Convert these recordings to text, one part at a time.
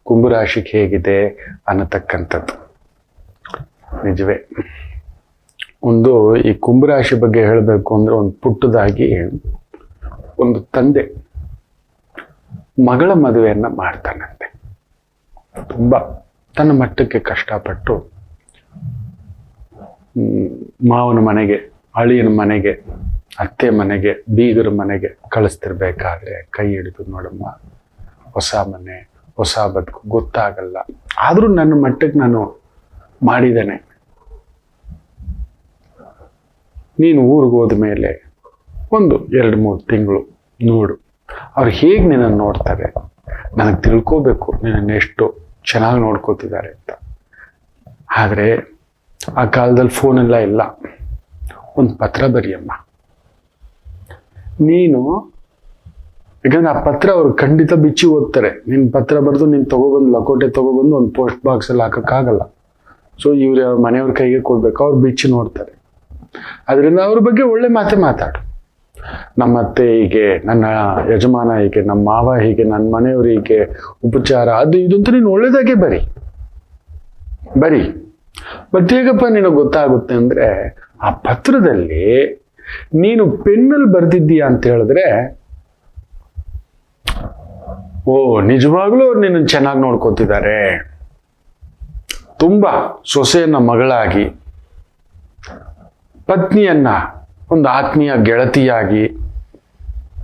ಭವ ಕುಂಭರಾಶಿ ಹೇಗಿದೆ ಅನ್ನತಕ್ಕಂಥದ್ದು. ನಿಜವೇ. ಒಂದು ಈ ಕುಂಭರಾಶಿ ಬಗ್ಗೆ ಹೇಳಬೇಕು ಅಂದ್ರೆ ಒಂದು ಪುಟ್ಟದಾಗಿ ಒಂದು ತಂದೆ ಮಗಳ ಮದುವೆಯನ್ನ ಮಾಡ್ತಾನಂತೆ. ತುಂಬ ತನ್ನ ಮಟ್ಟಕ್ಕೆ ಕಷ್ಟಪಟ್ಟು ಮಾವನ ಮನೆಗೆ, ಅಳಿಯನ ಮನೆಗೆ, ಅತ್ತೆ ಮನೆಗೆ, ಬೀಗರ ಮನೆಗೆ ಕಳಿಸ್ತಿರ್ಬೇಕಾದ್ರೆ ಕೈ ಹಿಡಿದು ನೋಡಮ್ಮ, ಹೊಸ ಮನೆ ಹೊಸ ಬದುಕು, ಗೊತ್ತಾಗಲ್ಲ. ಆದರೂ ನನ್ನ ಮಟ್ಟಕ್ಕೆ ನಾನು ಮಾಡಿದ್ದೇನೆ. ನೀನು ಊರಿಗೆ ಹೋದ ಮೇಲೆ ಒಂದು, ಎರಡು, ಮೂರು ತಿಂಗಳು ನೋಡು. ಅವ್ರು ಹೇಗೆ ನಿನ್ನನ್ನು ನೋಡ್ತಾರೆ? ನನಗೆ ತಿಳ್ಕೋಬೇಕು ನಿನ್ನನ್ನು ಎಷ್ಟು ಚೆನ್ನಾಗಿ ನೋಡ್ಕೋತಿದ್ದಾರೆ ಅಂತ. ಆದರೆ ಆ ಕಾಲದಲ್ಲಿ ಫೋನ್ ಎಲ್ಲ ಇಲ್ಲ. ಒಂದು ಪತ್ರ ಬರೆಯಮ್ಮ. ನೀನು ಯಾಕಂದ್ರೆ ಆ ಪತ್ರ ಅವ್ರು ಖಂಡಿತ ಬಿಚ್ಚಿ ಓದ್ತಾರೆ. ನಿನ್ನ ಪತ್ರ ಬರೆದು ನೀನು ತಗೊಬಂದು ಲಕೋಟೆ ತಗೊಬಂದು ಒಂದು ಪೋಸ್ಟ್ ಬಾಕ್ಸಲ್ಲಿ ಹಾಕೋಕ್ಕಾಗಲ್ಲ. ಸೊ ಇವ್ರ ಮನೆಯವ್ರ ಕೈಗೆ ಕೊಡ್ಬೇಕು, ಅವ್ರು ಬಿಚ್ಚಿ ನೋಡ್ತಾರೆ. ಅದರಿಂದ ಅವ್ರ ಬಗ್ಗೆ ಒಳ್ಳೆ ಮಾತೆ ಮಾತಾಡು. ನಮ್ಮ ಅತ್ತೆ ಹೀಗೆ, ನನ್ನ ಯಜಮಾನ ಹೀಗೆ, ನಮ್ಮ ಮಾವ ಹೀಗೆ ನನ್ನ ಮನೆಯವ್ರು ಹೀಗೆ, ಉಪಚಾರ, ಅದು ಇದಂತ ನೀನು ಒಳ್ಳೇದಾಗೆ ಬರಿ. ಬರಿ. ಮತ್ತೆ ಹೇಗಪ್ಪ ನಿನಗೆ ಗೊತ್ತಾಗುತ್ತೆ ಅಂದ್ರೆ, ಆ ಪತ್ರದಲ್ಲಿ ನೀನು ಪೆನ್ನಲ್ಲಿ ಬರೆದಿದ್ದೀಯಾ ಅಂತ ಹೇಳಿದ್ರೆ ಓ, ನಿಜವಾಗ್ಲೂ ಅವ್ರು ನಿನ್ನ ಚೆನ್ನಾಗಿ ನೋಡ್ಕೋತಿದ್ದಾರೆ. ತುಂಬಾ ಸೊಸೆಯನ್ನ ಮಗಳಾಗಿ, ಪತ್ನಿಯನ್ನ ಒಂದು ಆತ್ಮೀಯ ಗೆಳತಿಯಾಗಿ,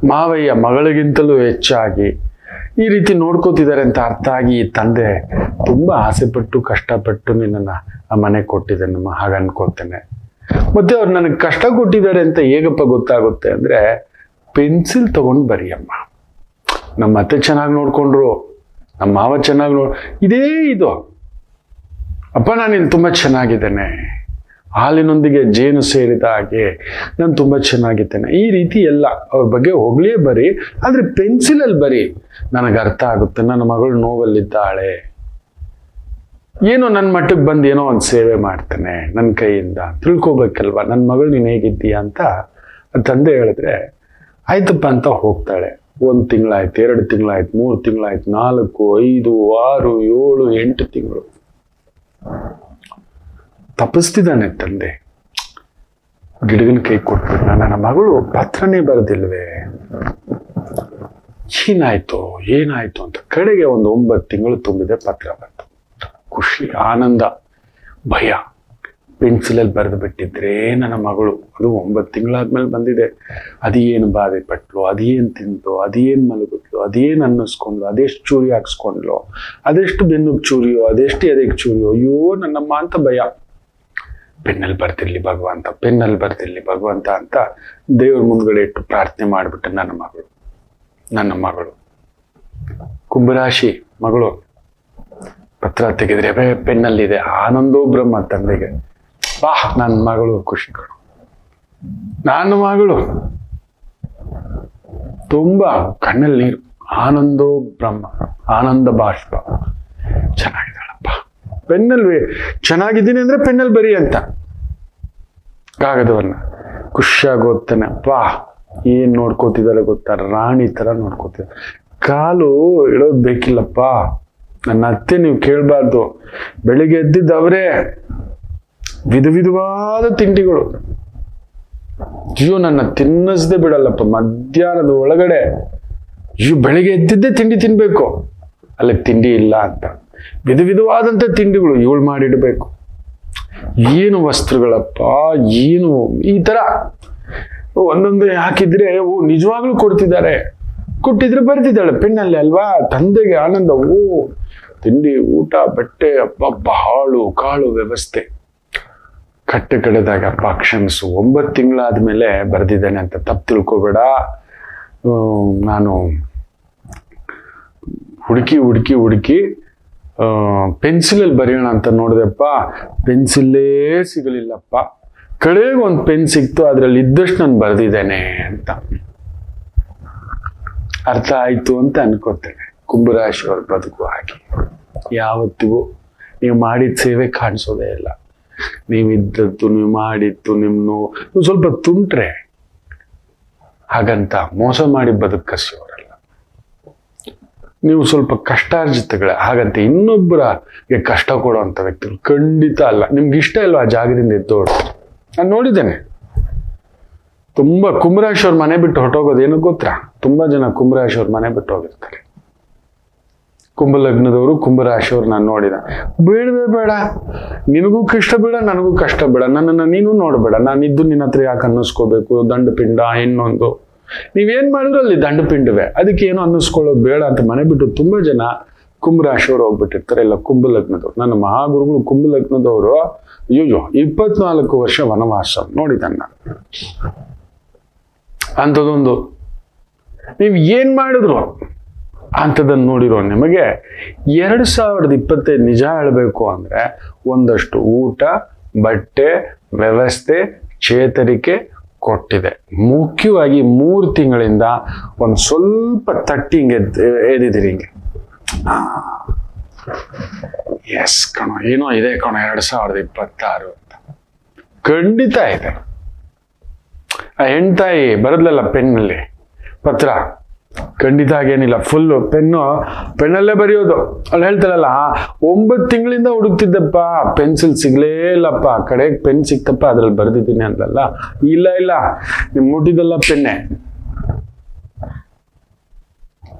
ಮಾವಯ್ಯ ಮಗಳಿಗಿಂತಲೂ ಹೆಚ್ಚಾಗಿ ಈ ರೀತಿ ನೋಡ್ಕೋತಿದ್ದಾರೆ ಅಂತ ಅರ್ಥ ಆಗಿ ಈ ತಂದೆ ತುಂಬಾ ಆಸೆಪಟ್ಟು, ಕಷ್ಟಪಟ್ಟು ನಿನ್ನನ್ನು ಆ ಮನೆ ಕೊಟ್ಟಿದೆ, ನಮ್ಮ ಹಾಗೆ ಅನ್ಕೋತೇನೆ ಮತ್ತೆ ಅವ್ರು ನನಗೆ ಕಷ್ಟ ಕೊಟ್ಟಿದ್ದಾರೆ ಅಂತ ಹೇಗಪ್ಪ ಗೊತ್ತಾಗುತ್ತೆ ಅಂದ್ರೆ, ಪೆನ್ಸಿಲ್ ತಗೊಂಡು ಬರಿಯಮ್ಮ. ನಮ್ಮ ಅತ್ತೆ ಚೆನ್ನಾಗಿ ನೋಡ್ಕೊಂಡ್ರು, ನಮ್ಮ ಮಾವ ಚೆನ್ನಾಗಿ ನೋಡ್, ಇದೇ ಇದು. ಅಪ್ಪ, ನಾನು ಇಲ್ಲಿ ತುಂಬ ಚೆನ್ನಾಗಿದ್ದೇನೆ. ಹಾಲಿನೊಂದಿಗೆ ಜೇನು ಸೇರಿದ ಹಾಗೆ ನಾನು ತುಂಬ ಚೆನ್ನಾಗಿದ್ದೇನೆ. ಈ ರೀತಿ ಎಲ್ಲ ಅವ್ರ ಬಗ್ಗೆ ಹೊಗಳೇ ಬರಿ, ಆದರೆ ಪೆನ್ಸಿಲಲ್ಲಿ ಬರಿ ನನಗೆ ಅರ್ಥ ಆಗುತ್ತೆ. ನನ್ನ ಮಗಳು ನೋವಲ್ಲಿದ್ದಾಳೆ. ಏನೋ ನನ್ನ ಮಟ್ಟಕ್ಕೆ ಬಂದು ಏನೋ ಒಂದು ಸೇವೆ ಮಾಡ್ತೇನೆ ನನ್ನ ಕೈಯಿಂದ. ತಿಳ್ಕೊಬೇಕಲ್ವಾ? ನನ್ನ ಮಗಳು ನೀನು ಹೇಗಿದ್ದೀಯಾ ಅಂತ ತಂದೆ ಹೇಳಿದ್ರೆ, ಆಯ್ತಪ್ಪ ಅಂತ ಹೋಗ್ತಾಳೆ. ಒಂದು ತಿಂಗಳಾಯ್ತು, ಎರಡು ತಿಂಗಳಾಯ್ತು, ಮೂರು ತಿಂಗಳಾಯ್ತು, ನಾಲ್ಕು, ಐದು, ಆರು, ಏಳು, ಎಂಟು ತಿಂಗಳು. ತಪ್ಪಿಸ್ತಿದ್ದಾನೆ ತಂದೆ. ಗಿಡಗನ ಕೈ ಕೊಟ್ಬಿಟ್ಟು ನನ್ನ ಮಗಳು ಪತ್ರನೇ ಬರೆದಿಲ್ವೇ? ಏನಾಯ್ತು ಏನಾಯ್ತು ಅಂತ ಕಡೆಗೆ ಒಂದು ಒಂಬತ್ತು ತಿಂಗಳು ತುಂಬಿದೆ ಪತ್ರ ಬಂತು. ಖುಷಿ, ಆನಂದ, ಭಯ. ಪೆನ್ಸಿಲಲ್ಲಿ ಬರೆದು ಬಿಟ್ಟಿದ್ರೆ ನನ್ನ ಮಗಳು. ಅದು ಒಂಬತ್ತು ತಿಂಗಳಾದ್ಮೇಲೆ ಬಂದಿದೆ. ಅದೇನು ಬಾಧೆ ಪಟ್ಲು, ಅದೇನು ತಿಂತು ಅದೇನು ಮಲಗಿದ್ಲು, ಅದೇನು ಅನ್ನಿಸ್ಕೊಂಡ್ಲು, ಅದೆಷ್ಟು ಚೂರಿ ಹಾಕ್ಸ್ಕೊಂಡ್ಲು, ಅದೆಷ್ಟು ಬೆನ್ನುಗ್ ಚೂರಿಯೋ, ಅದೆಷ್ಟು ಎದೆಗೆ ಚೂರಿಯೋ, ಅಯ್ಯೋ ನನ್ನಮ್ಮ ಅಂತ ಭಯ. ಪೆನ್ನಲ್ಲಿ ಬರ್ತಿರ್ಲಿ ಭಗವಂತ, ಪೆನ್ನಲ್ಲಿ ಬರ್ತಿರ್ಲಿ ಭಗವಂತ ಅಂತ ದೇವ್ರ ಮುಂದ್ಗಡೆ ಇಟ್ಟು ಪ್ರಾರ್ಥನೆ ಮಾಡಿಬಿಟ್ಟೆ ನನ್ನ ಮಗಳು ನನ್ನ ಮಗಳು. ಕುಂಭರಾಶಿ ಮಗಳು, ಪತ್ರ ತೆಗೆದ್ರೆ ಪೆನ್ನಲ್ಲಿದೆ. ಆನಂದೋ ಬ್ರಹ್ಮ ತಂದೆಗೆ. ಬಾ ನನ್ನ ಮಗಳು ಖುಷಿ ಕಣು ನನ್ನ ಮಗಳು. ತುಂಬಾ ಕಣ್ಣಲ್ಲಿ ನೀರು. ಆನಂದೋ ಬ್ರಹ್ಮ, ಆನಂದ ಬಾಷ್ಪ. ಚೆನ್ನಾಗಿದ್ದಾಳಪ್ಪ. ಪೆನ್ನಲ್ಲಿ ಚೆನ್ನಾಗಿದ್ದೀನಿ ಅಂದ್ರೆ ಪೆನ್ನಲ್ಲಿ ಬರಿ ಅಂತ. ಕಾಗದವನ್ನ. ಖುಷಿಯಾಗಿ ಓದ್ತಾನೆ ಬಾ ಏನ್ ನೋಡ್ಕೋತಿದ್ದಾರೆ ಗೊತ್ತಾ? ರಾಣಿ ತರ ನೋಡ್ಕೋತಿದ್ದಾರೆ ಕಾಲು ಇಡೋದು ಬೇಕಿಲ್ಲಪ್ಪ. ನನ್ನ ಅತ್ತೆ ನೀವು ಕೇಳಬಾರ್ದು. ಬೆಳಿಗ್ಗೆ ಎದ್ದಿದ್ದು ಅವರೇ ವಿಧ ವಿಧವಾದ ತಿಂಡಿಗಳು. ಅಯ್ಯೋ, ನನ್ನ ತಿನ್ನಿಸ್ದೆ ಬಿಡಲ್ಲಪ್ಪ. ಮಧ್ಯಾಹ್ನದ ಒಳಗಡೆ, ಅಯ್ಯೋ, ಬೆಳಿಗ್ಗೆ ಎದ್ದಿದ್ದೇ ತಿಂಡಿ ತಿನ್ಬೇಕು. ಅಲ್ಲಿ ತಿಂಡಿ ಇಲ್ಲ ಅಂತ. ವಿಧ ವಿಧವಾದಂಥ ತಿಂಡಿಗಳು ಇವಳು ಮಾಡಿಡಬೇಕು. ಏನು ವಸ್ತ್ರಗಳಪ್ಪ, ಏನು ಈ ತರ. ಒಂದೊಂದು ಹಾಕಿದ್ರೆ, ಓ, ನಿಜವಾಗ್ಲೂ ಕೊಡ್ತಿದ್ದಾರೆ. ಕೊಟ್ಟಿದ್ರೆ ಬರ್ತಿದ್ದಾಳೆ ಪೆಣ್ಣಲ್ಲಿ ಅಲ್ವಾ? ತಂದೆಗೆ ಆನಂದ. ಓ, ತಿಂಡಿ, ಊಟ, ಬಟ್ಟೆ ಅಪ್ಪ ಹಾಳು, ಕಾಳು ವ್ಯವಸ್ಥೆ. ಕಟ್ಟೆ ಕಡಿದಾಗ ಅಪ್ಪ ಕ್ಷಮಿಸು ಒಂಬತ್ತು ತಿಂಗಳಾದ್ಮೇಲೆ ಬರೆದಿದ್ದೇನೆ ಅಂತ ತಪ್ಪು ತಿಳ್ಕೊಬೇಡ. ನಾನು ಹುಡುಕಿ ಹುಡುಕಿ ಹುಡುಕಿ ಪೆನ್ಸಿಲಲ್ಲಿ ಬರೆಯೋಣ ಅಂತ ನೋಡಿದೆಪ್ಪ. ಪೆನ್ಸಿಲ್ಲೇ ಸಿಗಲಿಲ್ಲಪ್ಪ. ಕಡೆಗೆ ಒಂದು ಪೆನ್ ಸಿಕ್ತು, ಅದರಲ್ಲಿ ಇದ್ದಷ್ಟು ನಾನು ಬರೆದಿದ್ದೇನೆ ಅಂತ. ಅರ್ಥ ಆಯಿತು ಅಂತ ಅನ್ಕೋತೇನೆ. ಕುಂಭರಾಶಿಯವ್ರ ಬದುಕು ಹಾಗೆ. ಯಾವತ್ತಿಗೂ ನೀವು ಮಾಡಿದ ಸೇವೆ ಕಾಣಿಸೋದೇ ಇಲ್ಲ. ನೀವಿದ್ದದ್ದು, ನೀವು ಮಾಡಿದ್ದು ನಿಮ್ಮನ್ನು ನೋವು. ಸ್ವಲ್ಪ ತುಂಟ್ರೆ ಹಾಗಂತ ಮೋಸ ಮಾಡಿ ಬದುಕಸಿಯವರಲ್ಲ ನೀವು ಸ್ವಲ್ಪ ಕಷ್ಟಾರ್ಜಿತಗಳ. ಹಾಗಂತ ಇನ್ನೊಬ್ಬರಿಗೆ ಕಷ್ಟ ಕೊಡುವಂಥ ವ್ಯಕ್ತಿಗಳು ಖಂಡಿತ ಅಲ್ಲ. ನಿಮ್ಗೆ ಇಷ್ಟ ಇಲ್ವಾ ಆ ಜಾಗದಿಂದ ಎದ್ದೋಡು ನಾನು ನೋಡಿದ್ದೇನೆ. ತುಂಬಾ ಕುಂಭರಾಶಿಯವ್ರ ಮನೆ ಬಿಟ್ಟು ಹೊರಟೋಗೋದು ಏನೋ ಗೊತ್ತಾ? ತುಂಬಾ ಜನ ಕುಂಭರಾಶಿಯವ್ರ ಮನೆ ಬಿಟ್ಟು ಹೋಗಿರ್ತಾರೆ. ಕುಂಭ ಲಗ್ನದವರು ಕುಂಭರಾಶಿಯವ್ರು ನಾನು ನೋಡಿದ. ಬೇಡವೇ ಬೇಡ. ನಿನಗೂ ಕಷ್ಟ ಬೇಡ, ನನಗೂ ಕಷ್ಟ ಬೇಡ. ನನ್ನನ್ನು ನೀನು ನೋಡಬೇಡ. ನಾನು ಇದ್ದು ನಿನ್ನ ಹತ್ರ ಯಾಕೆ ಅನ್ನಿಸ್ಕೋಬೇಕು? ದಂಡಪಿಂಡ ಇನ್ನೊಂದು. ನೀವೇನು ಮಾಡಿದ್ರು ಅಲ್ಲಿ ದಂಡ ದಂಡಪಿಂಡವೇ. ಅದಕ್ಕೆ ಏನು ಅನ್ನಿಸ್ಕೊಳ್ಳೋದು ಬೇಡ ಅಂತ ಮನೆ ಬಿಟ್ಟು ತುಂಬಾ ಜನ ಕುಂಭರಾಶಿಯವರು ಹೋಗ್ಬಿಟ್ಟಿರ್ತಾರೆ. ಇಲ್ಲ ಕುಂಭ ಲಗ್ನದವ್ರು ನನ್ನ ಮಹಾಗುರುಗಳು ಕುಂಭ ಲಗ್ನದವರು ಅಯ್ಯೋ ಇಪ್ಪತ್ನಾಲ್ಕು ವರ್ಷ ವನವಾಸ. ನೋಡಿದನ್ನ ಅಂಥದ್ದೊಂದು. ನೀವು ಏನು ಮಾಡಿದ್ರು? ಅಂಥದ್ದನ್ನು ನೋಡಿರೋ ನಿಮಗೆ ಎರಡು ಸಾವಿರದ ಇಪ್ಪತ್ತೈದು ನಿಜ ಹೇಳಬೇಕು ಅಂದ್ರೆ ಒಂದಷ್ಟು ಊಟ, ಬಟ್ಟೆ, ವ್ಯವಸ್ಥೆ, ಚೇತರಿಕೆ ಕೊಟ್ಟಿದೆ. ಮುಖ್ಯವಾಗಿ ಮೂರು ತಿಂಗಳಿಂದ ಒಂದು ಸ್ವಲ್ಪ ತಟ್ಟಿ ಹಿಂಗೆ ಎದ್- ಎದ್ದಿದ್ದೀರಿ ಹಿಂಗೆ ಎಸ್ ಕಣೋ, ಏನೋ ಇದೆ ಕಣ ಎರಡು ಸಾವಿರದ ಇಪ್ಪತ್ತಾರು ಅಂತ. ಖಂಡಿತ ಇದೆ. ಆ, ಹೆಣ್ತಾಯಿ ಬರದ್ಲಲ್ಲ ಪೆನ್ನಲ್ಲಿ? ಪತ್ರ? ಖಂಡಿತ ಆಗೇನಿಲ್ಲ ಫುಲ್ಲು ಪೆನ್ನು ಪೆನ್ನಲ್ಲೇ ಬರೆಯೋದು. ಅಲ್ಲಿ ಹೇಳ್ತಾರಲ್ಲ, ಒಂಬತ್ತು ತಿಂಗಳಿಂದ ಹುಡುಕ್ತಿದ್ದಪ್ಪ. ಪೆನ್ಸಿಲ್ ಸಿಗ್ಲೇ ಇಲ್ಲಪ್ಪ. ಕಡೆಗೆ ಪೆನ್ ಸಿಕ್ತಪ್ಪ, ಅದ್ರಲ್ಲಿ ಬರ್ದಿದ್ದೀನಿ ಅಂತಲ್ಲ ಇಲ್ಲ ಇಲ್ಲ. ನಿಮ್ ಮುಟ್ಟಿದಲ್ಲ ಪೆನ್ನೆ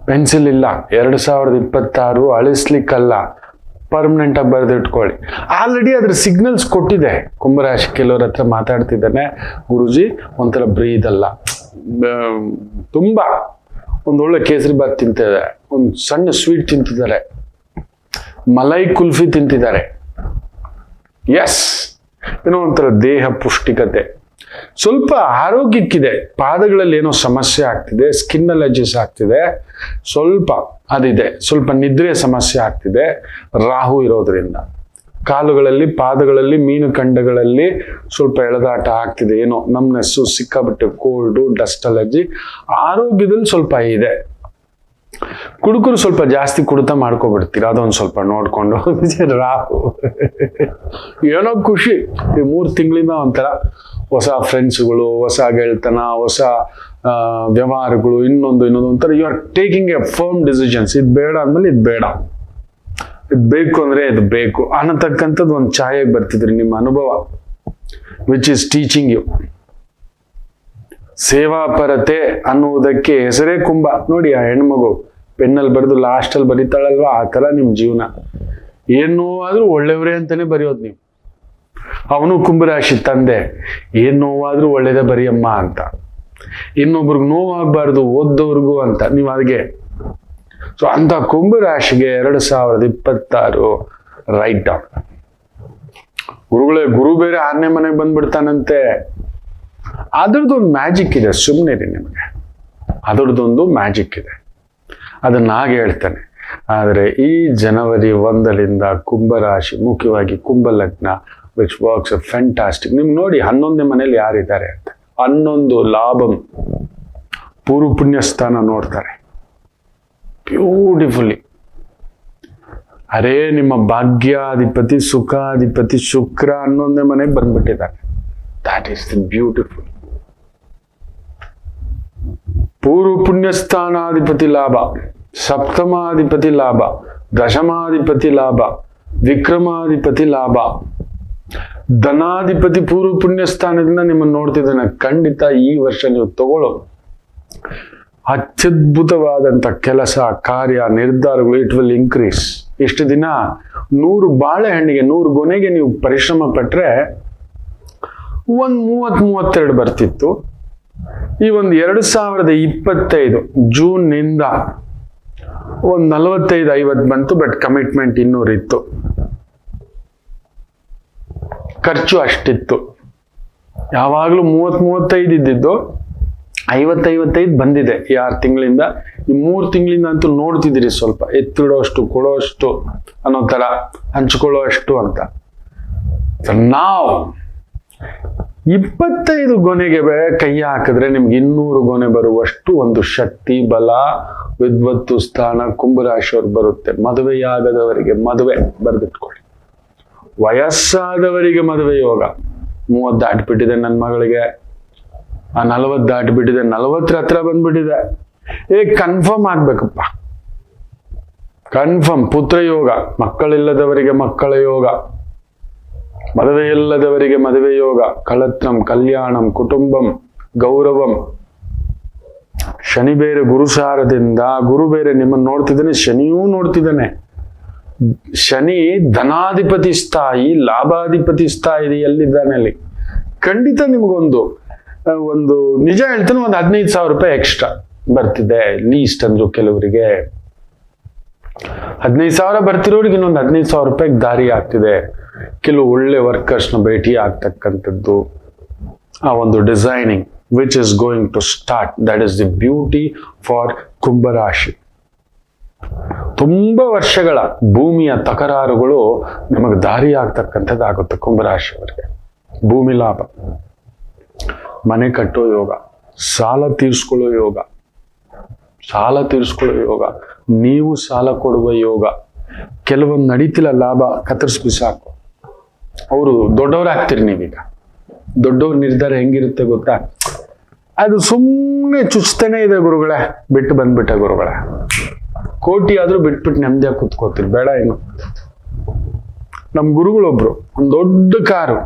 ಪೆನ್ಸಿಲ್ ಇಲ್ಲ. ಎರಡು ಸಾವಿರದ ಇಪ್ಪತ್ತಾರು ಅಳಿಸ್ಲಿಕ್ಕಲ್ಲ. ಪರ್ಮನೆಂಟ್ ಆಗಿ ಬರೆದಿಟ್ಕೊಳ್ಳಿ. ಆಲ್ರೆಡಿ ಅದ್ರ ಸಿಗ್ನಲ್ಸ್ ಕೊಟ್ಟಿದೆ. ಕುಂಭರಾಶಿ ಕೆಲವ್ರ ಹತ್ರ ಮಾತಾಡ್ತಿದ್ದಾನೆ ಗುರುಜಿ. ಒಂಥರ ಬ್ರೀದ್ ಅಲ್ಲ. ಬ- ತುಂಬಾ. ಒಂದೊಳ್ಳೆ ಕೇಸರಿ ಬಾತ್ ತಿಂತಿದ್ದಾರೆ, ಒಂದು ಸಣ್ಣ ಸ್ವೀಟ್ ತಿಂತಿದ್ದಾರೆ, ಮಲೈ ಕುಲ್ಫಿ ತಿಂತಿದ್ದಾರೆ. ಎಸ್ ಏನೋ ಒಂಥರ ದೇಹ ಪುಷ್ಟಿಕತೆ. ಸ್ವಲ್ಪ ಆರೋಗ್ಯಕ್ಕಿದೆ, ಪಾದಗಳಲ್ಲಿ ಏನೋ ಸಮಸ್ಯೆ ಆಗ್ತಿದೆ ಸ್ಕಿನ್ ಅಲರ್ಜಿಸ್ ಆಗ್ತಿದೆ, ಸ್ವಲ್ಪ ಅದಿದೆ, ಸ್ವಲ್ಪ ನಿದ್ರೆ ಸಮಸ್ಯೆ ಆಗ್ತಿದೆ, ರಾಹು ಇರೋದ್ರಿಂದ. ಕಾಲುಗಳಲ್ಲಿ, ಪಾದಗಳಲ್ಲಿ, ಮೀನು ಖಂಡಗಳಲ್ಲಿ ಸ್ವಲ್ಪ ಎಳೆದಾಟ ಆಗ್ತಿದೆ. ಏನೋ ನಮ್ಮ ನೆಸ್ಸು ಸಿಕ್ಕಾಬಿಟ್ಟೆ ಕೋಲ್ಡು, ಡಸ್ಟ್ ಅಲರ್ಜಿ, ಆರೋಗ್ಯದಲ್ಲಿ ಸ್ವಲ್ಪ ಇದೆ. ಕುಡುಕರು ಸ್ವಲ್ಪ ಜಾಸ್ತಿ ಕುಡಿತ ಮಾಡ್ಕೊಬಿಡ್ತೀರ? ಅದೊಂದು ಸ್ವಲ್ಪ ನೋಡ್ಕೊಂಡು. ರಾಹು. ಏನೋ ಖುಷಿ. ಈ ಮೂರು ತಿಂಗಳಿಂದ ಒಂಥರ ಹೊಸ ಫ್ರೆಂಡ್ಸ್ಗಳು ಹೊಸ ಗೆಳ್ತನ, ಹೊಸ ವ್ಯವಹಾರಗಳು, ಇನ್ನೊಂದು ಇನ್ನೊಂದು ಒಂಥರ you are taking a firm decisions ಇದು ಬೇಡ ಅಂದ್ಮೇಲೆ ಇದು ಬೇಡ. ಇದು ಬೇಕು ಅಂದ್ರೆ ಇದು ಬೇಕು ಅನ್ನತಕ್ಕಂಥದ್ದು ಒಂದು ಛಾಯೆಗೆ ಬರ್ತಿದ್ರಿ ನಿಮ್ಮ ಅನುಭವ ವಿಚ್ ಇಸ್ ಟೀಚಿಂಗ್ ಯು ಸೇವಾಪರತೆ ಅನ್ನುವುದಕ್ಕೆ ಹೆಸರೇ ಕುಂಭ. ನೋಡಿ ಆ ಹೆಣ್ಮಗು ಪೆನ್ನಲ್ಲಿ ಬರೆದು ಲಾಸ್ಟಲ್ಲಿ ಬರೀತಾಳಲ್ವಾ? ಆ ಥರ ನಿಮ್ಮ ಜೀವನ. ಏನು ಆದ್ರೂ ಒಳ್ಳೆಯವರೇ ಅಂತಲೇ ಬರೆಯೋದು ನೀವು. ಅವನು ಕುಂಭರಾಶಿ ತಂದೆ, ಏನ್ ನೋವಾದ್ರೂ ಒಳ್ಳೇದೇ ಬರೀಯಮ್ಮ ಅಂತ. ಇನ್ನೊಬ್ರಿಗೆ ನೋವಾಗಬಾರ್ದು, ಓದ್ದವ್ರಿಗೂ ಅಂತ. ನೀವು ಅದಕ್ಕೆ ಸೊ ಅಂತ ಕುಂಭರಾಶಿಗೆ ಎರಡು ಸಾವಿರದ ಇಪ್ಪತ್ತಾರು ರೈಟ್ ಡೌನ್ ಗುರುಗಳೇ, ಗುರು ಬೇರೆ ಆರನೇ ಮನೆಗೆ ಬಂದ್ಬಿಡ್ತಾನಂತೆ. ಅದ್ರದ್ದೊಂದು ಮ್ಯಾಜಿಕ್ ಇದೆ ಸುಮ್ಮನೆ ರೀ ನಿಮಗೆ. ಅದ್ರದ್ದೊಂದು ಮ್ಯಾಜಿಕ್ ಇದೆ. ಅದನ್ನ ಹಾಗೆ ಹೇಳ್ತಾನೆ. ಆದರೆ ಈ ಜನವರಿ ಒಂದರಿಂದ ಕುಂಭರಾಶಿ ಮುಖ್ಯವಾಗಿ ಕುಂಭ ಲಗ್ನ ವಿಚ್ ವರ್ಕ್ಸ್ ಫ್ಯಾಂಟಾಸ್ಟಿಕ್ ನಿಮ್ಗೆ ನೋಡಿ, ಹನ್ನೊಂದನೇ ಮನೇಲಿ ಯಾರಿದ್ದಾರೆ ಅಂತ. ಹನ್ನೊಂದು ಲಾಭಂ. ಪೂರ್ವ ಪುಣ್ಯ ಸ್ಥಾನ ನೋಡ್ತಾರೆ. ಬ್ಯೂಟಿಫುಲಿ ಅರೇ, ನಿಮ್ಮ ಭಾಗ್ಯಾಧಿಪತಿ, ಸುಖಾಧಿಪತಿ, ಶುಕ್ರ ಹನ್ನೊಂದನೇ ಮನೆಗೆ ಬಂದ್ಬಿಟ್ಟಿದ್ದಾರೆ. ದಾಟ್ ಈಸ್ ದಿ ಬ್ಯೂಟಿಫುಲ್ ಪೂರ್ವ ಪುಣ್ಯಸ್ಥಾನಾಧಿಪತಿ ಲಾಭ, ಸಪ್ತಮಾಧಿಪತಿ ಲಾಭ, ದಶಮಾಧಿಪತಿ ಲಾಭ, ವಿಕ್ರಮಾಧಿಪತಿ ಲಾಭ. ಧನಾಧಿಪತಿ ಪೂರ್ವ ಪುಣ್ಯಸ್ಥಾನದಿಂದ ನಿಮ್ಮನ್ನು ನೋಡ್ತಿದ್ದಾನೆ. ಖಂಡಿತ ಈ ವರ್ಷ ನೀವು ತಗೊಳ್ಳೋ ಅತ್ಯದ್ಭುತವಾದಂಥ ಕೆಲಸ, ಕಾರ್ಯ, ನಿರ್ಧಾರಗಳು ಇಟ್ ವಿಲ್ ಇನ್ಕ್ರೀಸ್ ಇಷ್ಟು ದಿನ ನೂರು ಬಾಳೆಹಣ್ಣಿಗೆ, ನೂರು ಗೊನೆಗೆ ನೀವು ಪರಿಶ್ರಮ ಪಟ್ಟರೆ ಒಂದು ಮೂವತ್ ಮೂವತ್ತೆರಡು ಬರ್ತಿತ್ತು. ಈ ಒಂದು ಎರಡು ಸಾವಿರದ ಇಪ್ಪತ್ತೈದು ಜೂನ್ನಿಂದ ಒಂದು ನಲವತ್ತೈದು ಐವತ್ತು ಬಂತು ಬಟ್ ಕಮಿಟ್ಮೆಂಟ್ ಇನ್ನೂರಿತ್ತು ಖರ್ಚು ಅಷ್ಟಿತ್ತು. ಯಾವಾಗಲೂ ಮೂವತ್ ಮೂವತ್ತೈದು ಇದ್ದಿದ್ದು. ಐವತ್ತೈವತ್ತೈದು ಬಂದಿದೆ ಈ ಆರು ತಿಂಗಳಿಂದ. ಈ ಮೂರು ತಿಂಗಳಿಂದ ಅಂತೂ ನೋಡ್ತಿದ್ದೀರಿ ಸ್ವಲ್ಪ, ಎತ್ತಿಡೋಷ್ಟು, ಕೊಡೋಷ್ಟು ಅನ್ನೋ ಥರ ಹಂಚ್ಕೊಳ್ಳೋ ಅಷ್ಟು ಅಂತ ನಾವು ಇಪ್ಪತ್ತೈದು ಗೊನೆಗೆ ಕೈ ಹಾಕಿದ್ರೆ ನಿಮ್ಗೆ ಇನ್ನೂರು ಗೊನೆ ಬರುವಷ್ಟು ಒಂದು ಶಕ್ತಿ, ಬಲ, ವಿದ್ವತ್ತು, ಸ್ಥಾನ, ಕುಂಭರಾಶಿಯವ್ರು ಬರುತ್ತೆ. ಮದುವೆಯಾಗದವರಿಗೆ ಮದುವೆ ಬರೆದಿಟ್ಕೊಳ್ಳಿ. ವಯಸ್ಸಾದವರಿಗೆ ಮದುವೆ ಯೋಗ. ಮೂವತ್ತು ದಾಟ್ಬಿಟ್ಟಿದೆ ನನ್ನ ಮಗಳಿಗೆ. ಆ ನಲವತ್ತು ದಾಟ್ಬಿಟ್ಟಿದೆ ನಲವತ್ತರ ಹತ್ರ ಬಂದ್ಬಿಟ್ಟಿದೆ. ಏ ಕನ್ಫರ್ಮ್ ಆಗ್ಬೇಕಪ್ಪ. ಕನ್ಫರ್ಮ್ ಪುತ್ರ ಯೋಗ, ಮಕ್ಕಳಿಲ್ಲದವರಿಗೆ ಮಕ್ಕಳ ಯೋಗ, ಮದುವೆ ಇಲ್ಲದವರಿಗೆ ಮದುವೆ ಯೋಗ ಕಳತ್ರಂ ಕಲ್ಯಾಣಂ, ಕುಟುಂಬಂ, ಗೌರವಂ. ಶನಿ ಬೇರೆ ಗುರುಸಾರದಿಂದ ಗುರು ಬೇರೆ ನಿಮ್ಮನ್ನು ನೋಡ್ತಿದ್ದಾನೆ, ಶನಿಯೂ ನೋಡ್ತಿದ್ದಾನೆ. ಶನಿ ಧನಾಧಿಪತಿ ಸ್ಥಾಯಿ, ಲಾಭಾಧಿಪತಿ ಸ್ಥಾಯಿ ಎಲ್ಲಿದ್ದಾನೆ ಅಲ್ಲಿ? ಖಂಡಿತ ನಿಮಗೊಂದು. ಒಂದು ನಿಜ ಹೇಳ್ತೀನಿ ಒಂದು ಹದಿನೈದು ಸಾವಿರ ರೂಪಾಯಿ ಎಕ್ಸ್ಟ್ರಾ ಬರ್ತಿದೆ ಲೀಸ್ಟ್ ಅಂದ್ರು ಕೆಲವರಿಗೆ. ಹದಿನೈದು ಸಾವಿರ ಬರ್ತಿರೋರಿಗೆ ಇನ್ನೊಂದು ಹದಿನೈದು ಸಾವಿರ ರೂಪಾಯಿಗೆ ದಾರಿ ಆಗ್ತಿದೆ. ಕೆಲವು ಒಳ್ಳೆ ವರ್ಕರ್ಸ್ನ ಭೇಟಿ ಆಗ್ತಕ್ಕಂಥದ್ದು. ಆ ಒಂದು designing which is going to start that is the beauty for ಕುಂಭರಾಶಿ ತುಂಬ ವರ್ಷಗಳ ಭೂಮಿಯ ತಕರಾರುಗಳು ನಮಗೆ ದಾರಿ ಆಗ್ತಕ್ಕಂಥದ್ದಾಗುತ್ತೆ ಕುಂಭರಾಶಿಯವರಿಗೆ. ಭೂಮಿ ಲಾಭ. ಮನೆ ಕಟ್ಟೋ ಯೋಗ, ಸಾಲ ತೀರಿಸ್ಕೊಳ್ಳೋ ಯೋಗ, ಸಾಲ ತೀರಿಸ್ಕೊಳ್ಳೋ ಯೋಗ, ನೀವು ಸಾಲ ಕೊಡುವ ಯೋಗ, ಕೆಲವೊಂದು ನಡೀತಿಲ್ಲ ಲಾಭ ಕತ್ತರಿಸ್ಬಿ ಸಾಕು ಅವರು ದೊಡ್ಡವರಾಗ್ತೀರಿ ನೀವೀಗ. ದೊಡ್ಡವ್ರ ನಿರ್ಧಾರ ಹೆಂಗಿರುತ್ತೆ ಗೊತ್ತಾ? ಅದು ಸುಮ್ಮನೆ ಚುಚ್ತಾನೆ ಇದೆ ಗುರುಗಳೇ, ಬಿಟ್ಟು ಬಂದ್ಬಿಟ್ಟೆ ಗುರುಗಳೇ. ಕೋಟಿ ಆದ್ರೂ ಬಿಟ್ಬಿಟ್ಟು ನೆಮ್ಮದಿಯಾಗಿ ಕೂತ್ಕೋತೀರಿ, ಬೇಡ ಏನು. ನಮ್ಮ ಗುರುಗಳೊಬ್ರು, ಒಂದು ದೊಡ್ಡ ಕಾರು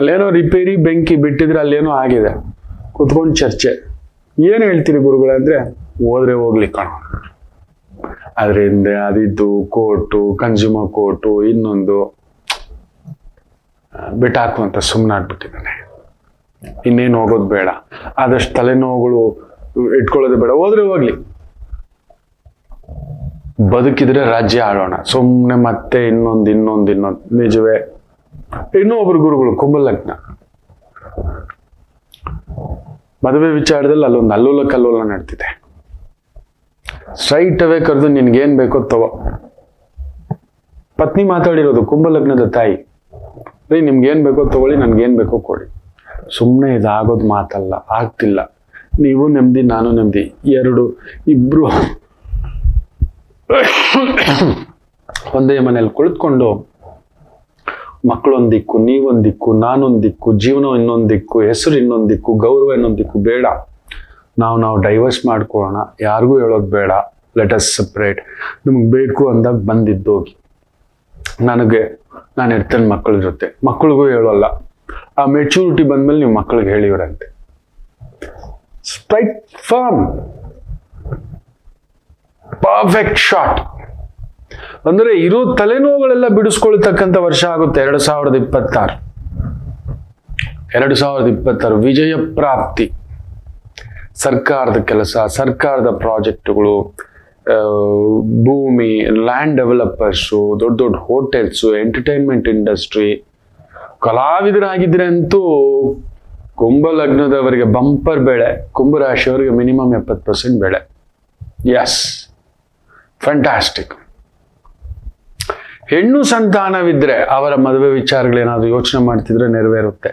ಅಲ್ಲೇನೋ ರಿಪೇರಿ ಬೆಂಕಿ ಬಿಟ್ಟಿದ್ರೆ ಅಲ್ಲೇನೋ ಆಗಿದೆ. ಕುತ್ಕೊಂಡು ಚರ್ಚೆ. ಏನು ಹೇಳ್ತೀರಿ ಗುರುಗಳಂದ್ರೆ ಹೋದ್ರೆ ಹೋಗ್ಲಿ ಕಣ. ಅದರಿಂದ ಅದಿದ್ದು ಕೋರ್ಟು ಕನ್ಸ್ಯೂಮರ್ ಕೋರ್ಟು, ಇನ್ನೊಂದು ಬಿಟ್ಟಾಕುವಂತ ಸುಮ್ಮನಾಗ್ಬಿಟ್ಟಿದ್ದಾನೆ ಇನ್ನೇನು ಹೋಗೋದು ಬೇಡ. ಆದಷ್ಟು ತಲೆನೋವುಗಳು ಇಟ್ಕೊಳ್ಳೋದು ಬೇಡ. ಹೋದ್ರೆ ಹೋಗ್ಲಿ. ಬದುಕಿದ್ರೆ ರಾಜ್ಯ ಆಡೋಣ. ಸುಮ್ಮನೆ ಮತ್ತೆ ಇನ್ನೊಂದು ಇನ್ನೊಂದು ಇನ್ನೊಂದು. ನಿಜವೇ ಇನ್ನೂ ಒಬ್ಬರು ಗುರುಗಳು ಕುಂಭಲಗ್ನ ಮದುವೆ ವಿಚಾರದಲ್ಲಿ ಅಲ್ಲೊಂದು ಅಲ್ಲೋಲ ಕಲ್ಲೋಲ ನಡ್ತಿದೆ. ಸ್ಟ್ರೈಟ್ ಅವೇ ಕರೆದು ನಿನ್ಗೇನ್ ಬೇಕೋ ತಗೋ. ಪತ್ನಿ ಮಾತಾಡಿರೋದು ಕುಂಭಲಗ್ನದ ತಾಯಿ. ರೀ, ನಿಮ್ಗೇನ್ ಬೇಕೋ ತಗೊಳ್ಳಿ, ನನ್ಗೇನ್ ಬೇಕೋ ಕೊಡಿ. ಸುಮ್ಮನೆ ಇದಾಗೋದು ಮಾತಲ್ಲ, ಆಗ್ತಿಲ್ಲ. ನೀವು ನೆಮ್ಮದಿ ನಾನು ನೆಮ್ಮದಿ ಎರಡು, ಇಬ್ರು. ಒಂದೇ ಮನೇಲಿ ಕುಳಿತುಕೊಂಡು ಮಕ್ಕಳೊಂದ್ ನೀವೊಂದಿಕ್ಕು, ನಾನೊಂದಿಕ್ಕು ದಿಕ್ಕು ನಾನೊಂದ್ ದಿಕ್ಕು ಜೀವನ ಇನ್ನೊಂದಿಕ್ಕು, ಹೆಸರು ಇನ್ನೊಂದು ದಿಕ್ಕು ಗೌರವ ಇನ್ನೊಂದಿಕ್ಕು ಬೇಡ. ನಾವು ನಾವು ಡೈವರ್ಸ್ ಮಾಡ್ಕೊಳ್ಳೋಣ. ಯಾರಿಗೂ ಹೇಳೋದು ಬೇಡ. ಲೆಟ್ ಅಸ್ ಸಪ್ರೇಟ್ ನಿಮ್ಗೆ ಬೇಕು ಅಂದಾಗ ಬಂದಿದ್ದೋಗಿ. ನನಗೆ, ನಾನು ಇರ್ತೇನೆ ಮಕ್ಕಳ ಜೊತೆ. ಮಕ್ಕಳಿಗೂ ಹೇಳೋಲ್ಲ. ಆ ಮೆಚೂರಿಟಿ ಬಂದಮೇಲೆ ನೀವು ಮಕ್ಕಳಿಗೆ ಹೇಳಿವ್ರಂತೆ. ಸ್ಟ್ರೈಟ್ ಫಾರ್ಮ್ ಪರ್ಫೆಕ್ಟ್ ಶಾಟ್ ಅಂದ್ರೆ ಇರೋ ತಲೆನೋವುಗಳೆಲ್ಲ ಬಿಡಿಸ್ಕೊಳ್ತಕ್ಕಂಥ ವರ್ಷ ಆಗುತ್ತೆ, ಎರಡು ಸಾವಿರದ ಇಪ್ಪತ್ತಾರು. ಎರಡು ಸಾವಿರದ ಇಪ್ಪತ್ತಾರು ವಿಜಯ ಪ್ರಾಪ್ತಿ. ಸರ್ಕಾರದ ಕೆಲಸ, ಸರ್ಕಾರದ ಪ್ರಾಜೆಕ್ಟ್ಗಳು ಭೂಮಿ ಲ್ಯಾಂಡ್ ಡೆವಲಪರ್ಸು ದೊಡ್ಡ ದೊಡ್ಡ ಹೋಟೆಲ್ಸು ಎಂಟರ್ಟೈನ್ಮೆಂಟ್ ಇಂಡಸ್ಟ್ರಿ ಕಲಾವಿದರಾಗಿದ್ರೆ ಅಂತೂ ಕುಂಭ ಲಗ್ನದವರಿಗೆ ಬಂಪರ್ ಬೆಳೆ, ಕುಂಭರಾಶಿಯವರಿಗೆ ಮಿನಿಮಮ್ ಎಪ್ಪತ್ತು ಪರ್ಸೆಂಟ್ ಬೆಳೆ. ಯಸ್ ಫ್ಯಾಂಟಾಸ್ಟಿಕ್ ಹೆಣ್ಣು ಸಂತಾನವಿದ್ರೆ ಅವರ ಮದುವೆ ವಿಚಾರಗಳೇನಾದ್ರೂ ಯೋಚನೆ ಮಾಡ್ತಿದ್ರೆ ನೆರವೇರುತ್ತೆ.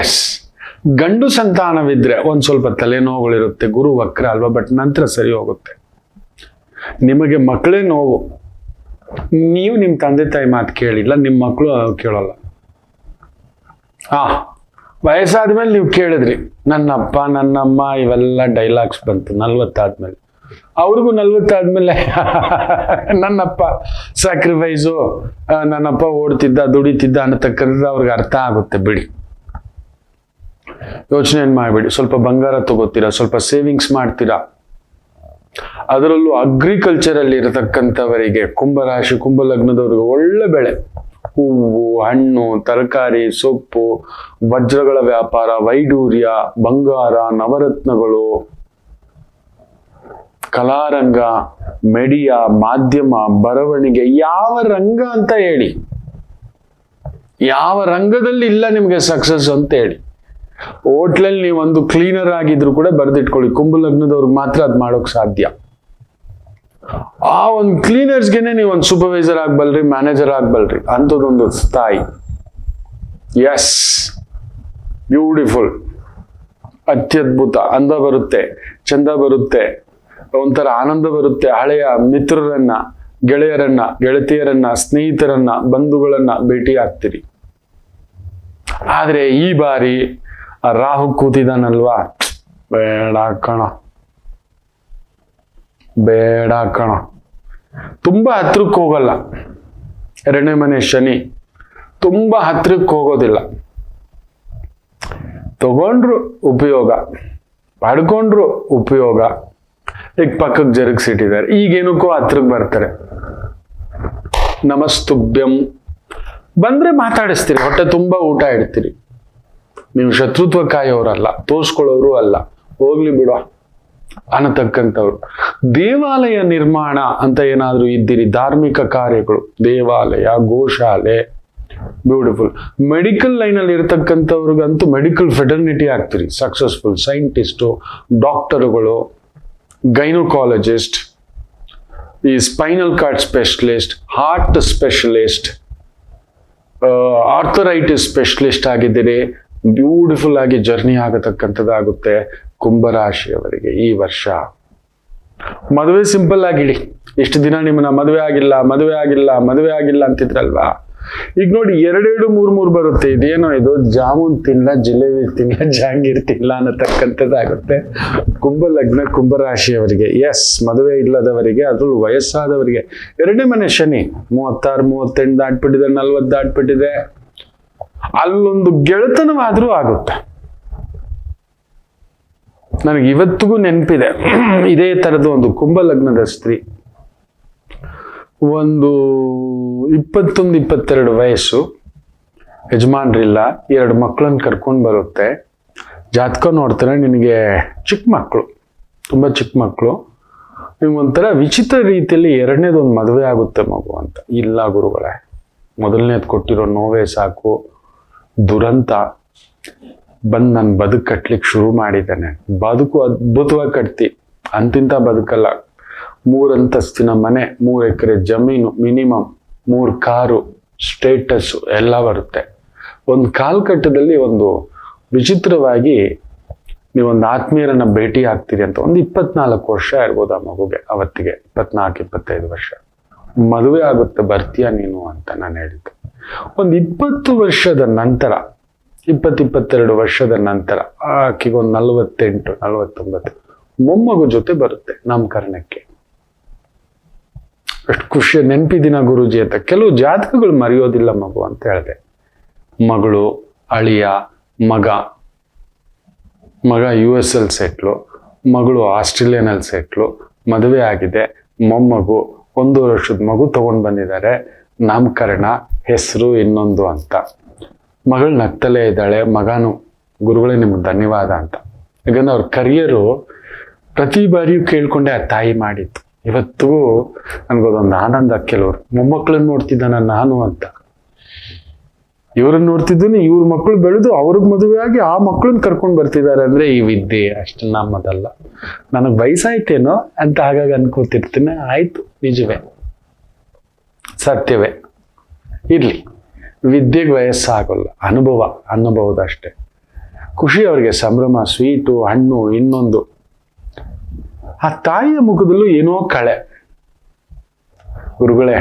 ಎಸ್ ಗಂಡು ಸಂತಾನವಿದ್ರೆ ಒಂದು ಸ್ವಲ್ಪ ತಲೆನೋವುಗಳಿರುತ್ತೆ, ಗುರು ವಕ್ರ ಅಲ್ವಾ ಬಟ್ ನಂತರ ಸರಿ ಹೋಗುತ್ತೆ. ನಿಮಗೆ ಮಕ್ಕಳೇ ನೋವು. ನೀವು ನಿಮ್ಮ ತಂದೆ ತಾಯಿ ಮಾತು ಕೇಳಿಲ್ಲ ನಿಮ್ಮ ಮಕ್ಕಳು ಕೇಳೋಲ್ಲ. ಹಾ ವಯಸ್ಸಾದ್ಮೇಲೆ ನೀವು ಕೇಳಿದ್ರಿ, ನನ್ನಪ್ಪ, ನನ್ನಮ್ಮ ಇವೆಲ್ಲ ಡೈಲಾಗ್ಸ್ ಬಂತು, ನಲ್ವತ್ತಾದ್ಮೇಲೆ. ಅವ್ರಿಗೂ ನಲ್ವತ್ತಾದ್ಮೇಲೆ ನನ್ನಪ್ಪ ಸ್ಯಾಕ್ರಿಫೈಸು ನನ್ನಪ್ಪ ಓಡ್ತಿದ್ದ, ದುಡಿತಿದ್ದ ಅನ್ನತಕ್ಕಂಥದ್ದು ಅವ್ರಿಗೆ ಅರ್ಥ ಆಗುತ್ತೆ ಬಿಡಿ. ಯೋಚನೆ ಮಾಡಿಬಿಡಿ, ಸ್ವಲ್ಪ ಬಂಗಾರ ತಗೋತೀರಾ, ಸ್ವಲ್ಪ ಸೇವಿಂಗ್ಸ್ ಮಾಡ್ತೀರಾ? ಅದರಲ್ಲೂ ಅಗ್ರಿಕಲ್ಚರ್ ಅಲ್ಲಿ ಇರತಕ್ಕಂಥವರಿಗೆ ಕುಂಭರಾಶಿ ಕುಂಭ ಲಗ್ನದವರಿಗೆ ಒಳ್ಳೆ ಬೆಳೆ. ಹೂವು, ಹಣ್ಣು, ತರಕಾರಿ, ಸೊಪ್ಪು, ವಜ್ರಗಳ ವ್ಯಾಪಾರ, ವೈಡೂರ್ಯ, ಬಂಗಾರ, ನವರತ್ನಗಳು ಕಲಾರಂಗ, ಮೆಡಿಯಾ, ಮಾಧ್ಯಮ, ಬರವಣಿಗೆ ಯಾವ ರಂಗ ಅಂತ ಹೇಳಿ. ಯಾವ ರಂಗದಲ್ಲಿ ಇಲ್ಲ ನಿಮಗೆ ಸಕ್ಸಸ್ ಅಂತ ಹೇಳಿ. ಹೋಟ್ಲಲ್ಲಿ ನೀವು ಒಂದು ಕ್ಲೀನರ್ ಆಗಿದ್ರು ಕೂಡ ಬರೆದಿಟ್ಕೊಳ್ಳಿ. ಕುಂಭ ಲಗ್ನದವ್ರಿಗೆ ಮಾತ್ರ ಅದು ಮಾಡೋಕ್ ಸಾಧ್ಯ. ಆ ಒಂದು ಕ್ಲೀನರ್ಸ್ಗೆನೆ ನೀವು ಒಂದು ಸೂಪರ್ವೈಸರ್ ಆಗ್ಬಲ್ರಿ ಮ್ಯಾನೇಜರ್ ಆಗ್ಬಲ್ರಿ. ಅಂಥದ್ದೊಂದು ಸ್ಥಾಯಿ. ಎಸ್ ಬ್ಯೂಟಿಫುಲ್ ಅತ್ಯದ್ಭುತ. ಅಂದ ಬರುತ್ತೆ. ಚಂದ ಬರುತ್ತೆ. ಒಂಥರ ಆನಂದ ಬರುತ್ತೆ. ಹಳೆಯ ಮಿತ್ರರನ್ನ, ಗೆಳೆಯರನ್ನ, ಗೆಳತಿಯರನ್ನ, ಸ್ನೇಹಿತರನ್ನ, ಬಂಧುಗಳನ್ನ ಭೇಟಿ ಆಗ್ತೀರಿ. ಆದ್ರೆ ಈ ಬಾರಿ ರಾಹು ಕೂತಿದಾನಲ್ವಾ? ಬೇಡ ಕಣ. ಬೇಡ ಕಣ. ತುಂಬಾ ಹತ್ರಕ್ಕೆ ಹೋಗಲ್ಲ. ಎರಡನೇ ಮನೆ ಶನಿ. ತುಂಬಾ ಹತ್ರಕ್ಕೆ ಹೋಗೋದಿಲ್ಲ. ತಗೊಂಡ್ರು ಉಪಯೋಗ. ಪಡ್ಕೊಂಡ್ರು ಉಪಯೋಗ. ಈಗ ಪಕ್ಕಕ್ಕೆ ಜರುಗಿಸಿಟ್ಟಿದ್ದಾರೆ ಈಗೇನಕ್ಕೂ ಹತ್ರಕ್ಕೆ ಬರ್ತಾರೆ. ನಮಸ್ತುಭ್ಯಂ. ಬಂದ್ರೆ ಮಾತಾಡಿಸ್ತೀರಿ, ಹೊಟ್ಟೆ ತುಂಬಾ ಊಟ ಇಡ್ತೀರಿ. ನೀವು ಶತ್ರುತ್ವ ಕಾಯೋರಲ್ಲ ತೋರ್ಸ್ಕೊಳ್ಳೋರು ಅಲ್ಲ. ಹೋಗ್ಲಿ ಬಿಡುವ ಅನ್ನತಕ್ಕಂಥವ್ರು ದೇವಾಲಯ ನಿರ್ಮಾಣ ಅಂತ ಏನಾದ್ರೂ ಇದ್ದೀರಿ, ಧಾರ್ಮಿಕ ಕಾರ್ಯಗಳು, ದೇವಾಲಯ, ಗೋಶಾಲೆ ಬ್ಯೂಟಿಫುಲ್ ಮೆಡಿಕಲ್ ಲೈನಲ್ಲಿ ಇರತಕ್ಕಂಥವ್ರಿಗಂತೂ ಮೆಡಿಕಲ್ ಫೆಟರ್ನಿಟಿ ಆಗ್ತೀರಿ. ಸಕ್ಸಸ್ಫುಲ್ ಸೈಂಟಿಸ್ಟು ಡಾಕ್ಟರುಗಳು ಗೈನೋಕಾಲಜಿಸ್ಟ್ ಈ spinal cord specialist heart specialist arthritis specialist ಆಗಿದ್ದೀರಿ. ಬ್ಯೂಟಿಫುಲ್ ಆಗಿ ಜರ್ನಿ ಆಗತಕ್ಕಂಥದ್ದಾಗುತ್ತೆ ಕುಂಭರಾಶಿಯವರಿಗೆ ಈ ವರ್ಷ. ಮದುವೆ ಸಿಂಪಲ್ ಆಗಿಡಿ ಇಷ್ಟು ದಿನ ನಿಮ್ಮನ್ನ ಮದುವೆ ಆಗಿಲ್ಲ ಮದುವೆ ಆಗಿಲ್ಲ ಮದುವೆ ಆಗಿಲ್ಲ ಅಂತಿದ್ರಲ್ವಾ? ಈಗ ನೋಡಿ ಎರಡೆರಡು ಮೂರ್ ಮೂರ್ ಬರುತ್ತೆ. ಇದೇನೋ ಇದು ಜಾಮೂನ್ ತಿನ್ನ ಜಿಲೇಬಿ ತಿನ್ನ ಜಾಂಗೀರ್ ತಿನ್ನ ಅನ್ನತಕ್ಕಂಥದ್ದಾಗುತ್ತೆ. ಕುಂಭ ಲಗ್ನ ಕುಂಭರಾಶಿಯವರಿಗೆ ಎಸ್ ಮದುವೆ ಇಲ್ಲದವರಿಗೆ, ಅದ್ರಲ್ಲೂ ವಯಸ್ಸಾದವರಿಗೆ. ಎರಡನೇ ಮನೆ ಶನಿ, ಮೂವತ್ತಾರು, ಮೂವತ್ತೆಂಟು ದಾಟ್ಬಿಟ್ಟಿದೆ, ನಲ್ವತ್ತು ದಾಟ್ಬಿಟ್ಟಿದೆ. ಅಲ್ಲೊಂದು ಗೆಳೆತನವಾದರೂ ಆಗುತ್ತೆ. ನನಗೆ ಇವತ್ತಿಗೂ ನೆನಪಿದೆ. ಇದೇ ತರದ ಒಂದು ಕುಂಭ ಲಗ್ನದ ಸ್ತ್ರೀ. ಒಂದು ಇಪ್ಪತ್ತೊಂದು, ಇಪ್ಪತ್ತೆರಡು ವಯಸ್ಸು. ಯಜಮಾನ್ರಿಲ್ಲ, ಎರಡು ಮಕ್ಕಳನ್ನ ಕರ್ಕೊಂಡು ಬರುತ್ತೆ. ಜಾತಕ ನೋಡ್ತಾರೆ ನಿನಗೆ ಚಿಕ್ಕ ಮಕ್ಕಳು ತುಂಬ ಚಿಕ್ಕ ಮಕ್ಕಳು ನಿಮ್ಗೊಂಥರ ವಿಚಿತ್ರ ರೀತಿಯಲ್ಲಿ ಎರಡನೇದೊಂದು ಮದುವೆ ಆಗುತ್ತೆ ಮಗು ಅಂತ. ಇಲ್ಲ ಗುರುಗಳೇ, ಮೊದಲನೇದು ಕೊಟ್ಟಿರೋ ನೋವೇ ಸಾಕು. ದುರಂತ. ಬಂದು ನಾನು ಬದುಕು ಕಟ್ಟಲಿಕ್ಕೆ ಶುರು ಮಾಡಿದ್ದಾನೆ. ಬದುಕು ಅದ್ಭುತವಾಗಿ ಕಟ್ತಿ. ಅಂತಿಂತ ಬದುಕಲ್ಲ. ಮೂರಂತಸ್ತಿನ ಮನೆ, ಮೂರು ಎಕರೆ ಜಮೀನು ಮಿನಿಮಮ್, ಮೂರು ಕಾರು ಸ್ಟೇಟಸ್ಸು ಎಲ್ಲ ಬರುತ್ತೆ. ಒಂದು ಕಾಲಘಟ್ಟದಲ್ಲಿ ಒಂದು ವಿಚಿತ್ರವಾಗಿ ನೀವೊಂದು ಆತ್ಮೀಯರನ್ನು ಭೇಟಿ ಆಗ್ತೀರಿ ಅಂತ ಒಂದು ಇಪ್ಪತ್ನಾಲ್ಕು ವರ್ಷ ಇರ್ಬೋದು ಆ ಮಗುಗೆ, ಅವತ್ತಿಗೆ ಇಪ್ಪತ್ನಾಲ್ಕು, ಇಪ್ಪತ್ತೈದು ವರ್ಷ. ಮದುವೆ ಆಗುತ್ತೆ, ಬರ್ತೀಯ ನೀನು ಅಂತ ನಾನು ಹೇಳಿದ್ದೆ. ಒಂದು ಇಪ್ಪತ್ತು ವರ್ಷದ ನಂತರ ಇಪ್ಪತ್ತು ಇಪ್ಪತ್ತೆರಡು ವರ್ಷದ ನಂತರ, ಆಕೆಗೊಂದು ನಲವತ್ತೆಂಟು, ನಲವತ್ತೊಂಬತ್ತು ಮೊಮ್ಮಗು ಜೊತೆ ಬರುತ್ತೆ, ನಾಮಕರಣಕ್ಕೆ. ಎಷ್ಟು ಖುಷಿ, ನೆನಪಿದಿನ ಗುರೂಜಿ ಅಂತ. ಕೆಲವು ಜಾತಕಗಳು ಮರೆಯೋದಿಲ್ಲ ಮಗು ಅಂತ ಹೇಳಿದೆ. ಮಗಳು, ಅಳಿಯ, ಮಗ. ಮಗ ಯು ಎಸ್ ಎಲ್ ಸೆಟ್ಲು ಮಗಳು ಆಸ್ಟ್ರೇಲಿಯಾನಲ್ಲಿ ಸೆಟ್ಲು ಮದುವೆ ಆಗಿದೆ, ಮೊಮ್ಮಗು ಒಂದೂವರೆ ವರ್ಷದ ಮಗು ತೊಗೊಂಡು ಬಂದಿದ್ದಾರೆ, ನಾಮಕರಣ, ಹೆಸರು ಇನ್ನೊಂದು ಅಂತ. ಮಗಳು ನಗ್ತಲೇ ಇದ್ದಾಳೆ, ಮಗನು ಗುರುಗಳೇ ನಿಮ್ಗೆ ಧನ್ಯವಾದ ಅಂತ. ಯಾಕಂದ್ರೆ ಅವ್ರ ಕರಿಯರು ಪ್ರತಿ ಬಾರಿಯೂ ಕೇಳ್ಕೊಂಡೆ ಆ ತಾಯಿ ಮಾಡಿತ್ತು ಇವತ್ತಿಗೂ ನನ್ಗೋದೊಂದು ಆನಂದ ಕೆಲವರು. ಮೊಮ್ಮಕ್ಕಳನ್ನ ನೋಡ್ತಿದ್ದಾನ ನಾನು ಅಂತ. ಇವ್ರನ್ನ ನೋಡ್ತಿದ್ದೀನಿ, ಇವ್ರ ಮಕ್ಕಳು ಬೆಳೆದು ಅವ್ರಿಗೆ ಮದುವೆಯಾಗಿ ಆ ಮಕ್ಕಳನ್ನ ಕರ್ಕೊಂಡು ಬರ್ತಿದ್ದಾರೆ ಅಂದ್ರೆ ಈ ವಿದ್ಯೆ ಅಷ್ಟು ನಮ್ಮದಲ್ಲ. ನನಗೆ ವಯಸ್ಸಾಯ್ತೇನೋ ಅಂತ ಹಾಗಾಗಿ ಅನ್ಕೋತಿರ್ತೀನಿ. ಆಯಿತು, ನಿಜವೇ. ಸತ್ಯವೇ. ಇರ್ಲಿ. ವಿದ್ಯೆಗೆ ವಯಸ್ಸಾಗಲ್ಲ. ಅನುಭವ ಅನುಭವದಷ್ಟೇ ಖುಷಿ ಅವ್ರಿಗೆ ಸಂಭ್ರಮ, ಸ್ವೀಟು, ಹಣ್ಣು ಇನ್ನೊಂದು. ಆ ತಾಯಿಯ ಮುಖದಲ್ಲೂ ಏನೋ ಕಳೆ. ಗುರುಗಳೇ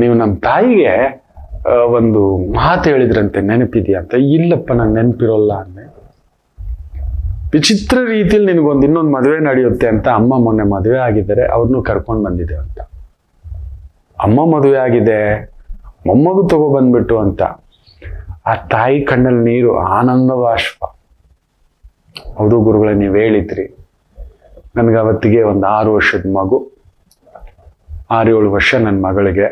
ನೀವು ನಮ್ಮ ತಾಯಿಗೆ ಒಂದು ಮಾತು ಹೇಳಿದ್ರಂತೆ, ನೆನಪಿದೆಯಾ ಅಂತ. ಇಲ್ಲಪ್ಪ ನಂಗೆ ನೆನಪಿರೋಲ್ಲ ಅಂದೆ. ವಿಚಿತ್ರ ರೀತಿಯಲ್ಲಿ ನಿನಗೊಂದು ಇನ್ನೊಂದು ಮದುವೆ ನಡೆಯುತ್ತೆ ಅಂತ ಅಮ್ಮ ಮೊನ್ನೆ ಮದುವೆ ಆಗಿದ್ದಾರೆ ಅವ್ರನ್ನೂ ಕರ್ಕೊಂಡು ಬಂದಿದೆ ಅಂತ. ಅಮ್ಮ ಮದುವೆ ಆಗಿದೆ, ಮೊಮ್ಮಗು ತಗೋ ಬಂದ್ಬಿಟ್ಟು ಅಂತ. ಆ ತಾಯಿ ಕಣ್ಣಲ್ಲಿ ನೀರು ಆನಂದ ಬಾಷ್ಪ ಹೌದು ಗುರುಗಳೇ, ನೀವು ಹೇಳಿದ್ರಿ. ನನಗೆ ಅವತ್ತಿಗೆ ಒಂದು ಆರು ವರ್ಷದ ಮಗು ಆರು ಏಳು ವರ್ಷ ನನ್ನ ಮಗಳಿಗೆ.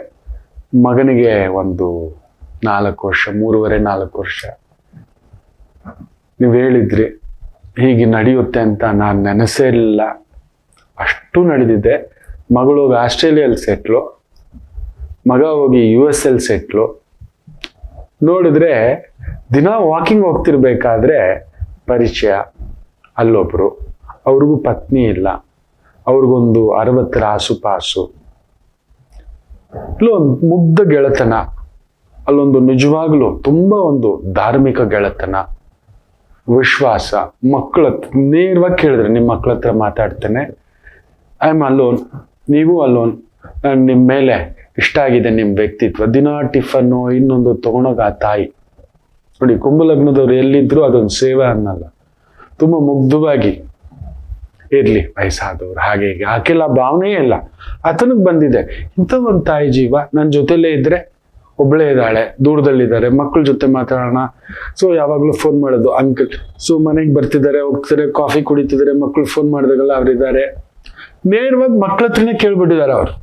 ಮಗನಿಗೆ ಒಂದು ನಾಲ್ಕು ವರ್ಷ, ಮೂರುವರೆ ನಾಲ್ಕು ವರ್ಷ. ನೀವು ಹೇಳಿದ್ರಿ, ಹೀಗೆ ನಡೆಯುತ್ತೆ ಅಂತ ನಾನು ನೆನೆಸೇ ಇಲ್ಲ. ಅಷ್ಟು ನಡೆದಿದೆ. ಮಗಳು ಹೋಗಿ ಆಸ್ಟ್ರೇಲಿಯಲ್ಲಿ ಸೆಟ್ಲು, ಮಗ ಹೋಗಿ ಯು ಎಸ್ ಎಲ್ ಸೆಟ್ಲು. ನೋಡಿದ್ರೆ ದಿನ ವಾಕಿಂಗ್ ಹೋಗ್ತಿರ್ಬೇಕಾದ್ರೆ ಪರಿಚಯ, ಅಲ್ಲೊಬ್ರು. ಅವ್ರಿಗೂ ಪತ್ನಿ ಇಲ್ಲ. ಅವ್ರಿಗೊಂದು ಅರವತ್ತರ ಆಸುಪಾಸು ಇಲ್ಲೊಂದು ಮುಗ್ಧ ಗೆಳೆತನ, ಅಲ್ಲೊಂದು ನಿಜವಾಗ್ಲೂ ತುಂಬಾ ಒಂದು ಧಾರ್ಮಿಕ ಗೆಳೆತನ, ವಿಶ್ವಾಸ, ಮಕ್ಕಳ ನೇರವಾಗಿ ಕೇಳಿದ್ರೆ ನಿಮ್ಮ ಮಕ್ಕಳ ಹತ್ರ ಮಾತಾಡ್ತೇನೆ. ಐ ಆಮ್ ಅಲೋನ್ ನೀವು ಅಲೋನ್ ನಿಮ್ಮ ಮೇಲೆ ಇಷ್ಟ ಆಗಿದೆ ನಿಮ್ಮ ವ್ಯಕ್ತಿತ್ವ. ದಿನ ಟಿಫನ್ನು, ಇನ್ನೊಂದು ತಗೊಂಡೋಗ ಆ ತಾಯಿ. ನೋಡಿ, ಕುಂಭಲಗ್ನದವ್ರು ಎಲ್ಲಿದ್ರು ಅದೊಂದು ಸೇವೆ ಅನ್ನಲ್ಲ. ತುಂಬ ಮುಗ್ಧವಾಗಿ ಇರ್ಲಿ, ವಯಸ್ಸಾದವ್ರು. ಹಾಗೆ ಹೀಗೆ. ಆಕೆಲ್ಲ ಭಾವನೆಯೇ ಇಲ್ಲ. ಆತನಿಗೆ ಬಂದಿದೆ. ಇಂಥ ಒಂದು ತಾಯಿ ಜೀವ ನನ್ನ ಜೊತೆಲೇ ಇದ್ದರೆ ಒಬ್ಬಳೇ ಇದ್ದಾಳೆ, ದೂರದಲ್ಲಿದ್ದಾರೆ ಮಕ್ಕಳ ಜೊತೆ ಮಾತಾಡೋಣ. ಸೊ ಯಾವಾಗಲೂ ಫೋನ್ ಮಾಡೋದು ಅಂಕಲ್ ಸೊ ಮನೆಗೆ ಬರ್ತಿದ್ದಾರೆ ಹೋಗ್ತಾರೆ ಕಾಫಿ ಕುಡಿತಿದ್ದಾರೆ ಮಕ್ಕಳು ಫೋನ್ ಮಾಡಿದಾಗೆಲ್ಲ ಅವರಿದ್ದಾರೆ. ನೇರವಾಗಿ ಮಕ್ಕಳ ಹತ್ರನೇ ಕೇಳ್ಬಿಟ್ಟಿದ್ದಾರೆ ಅವರು.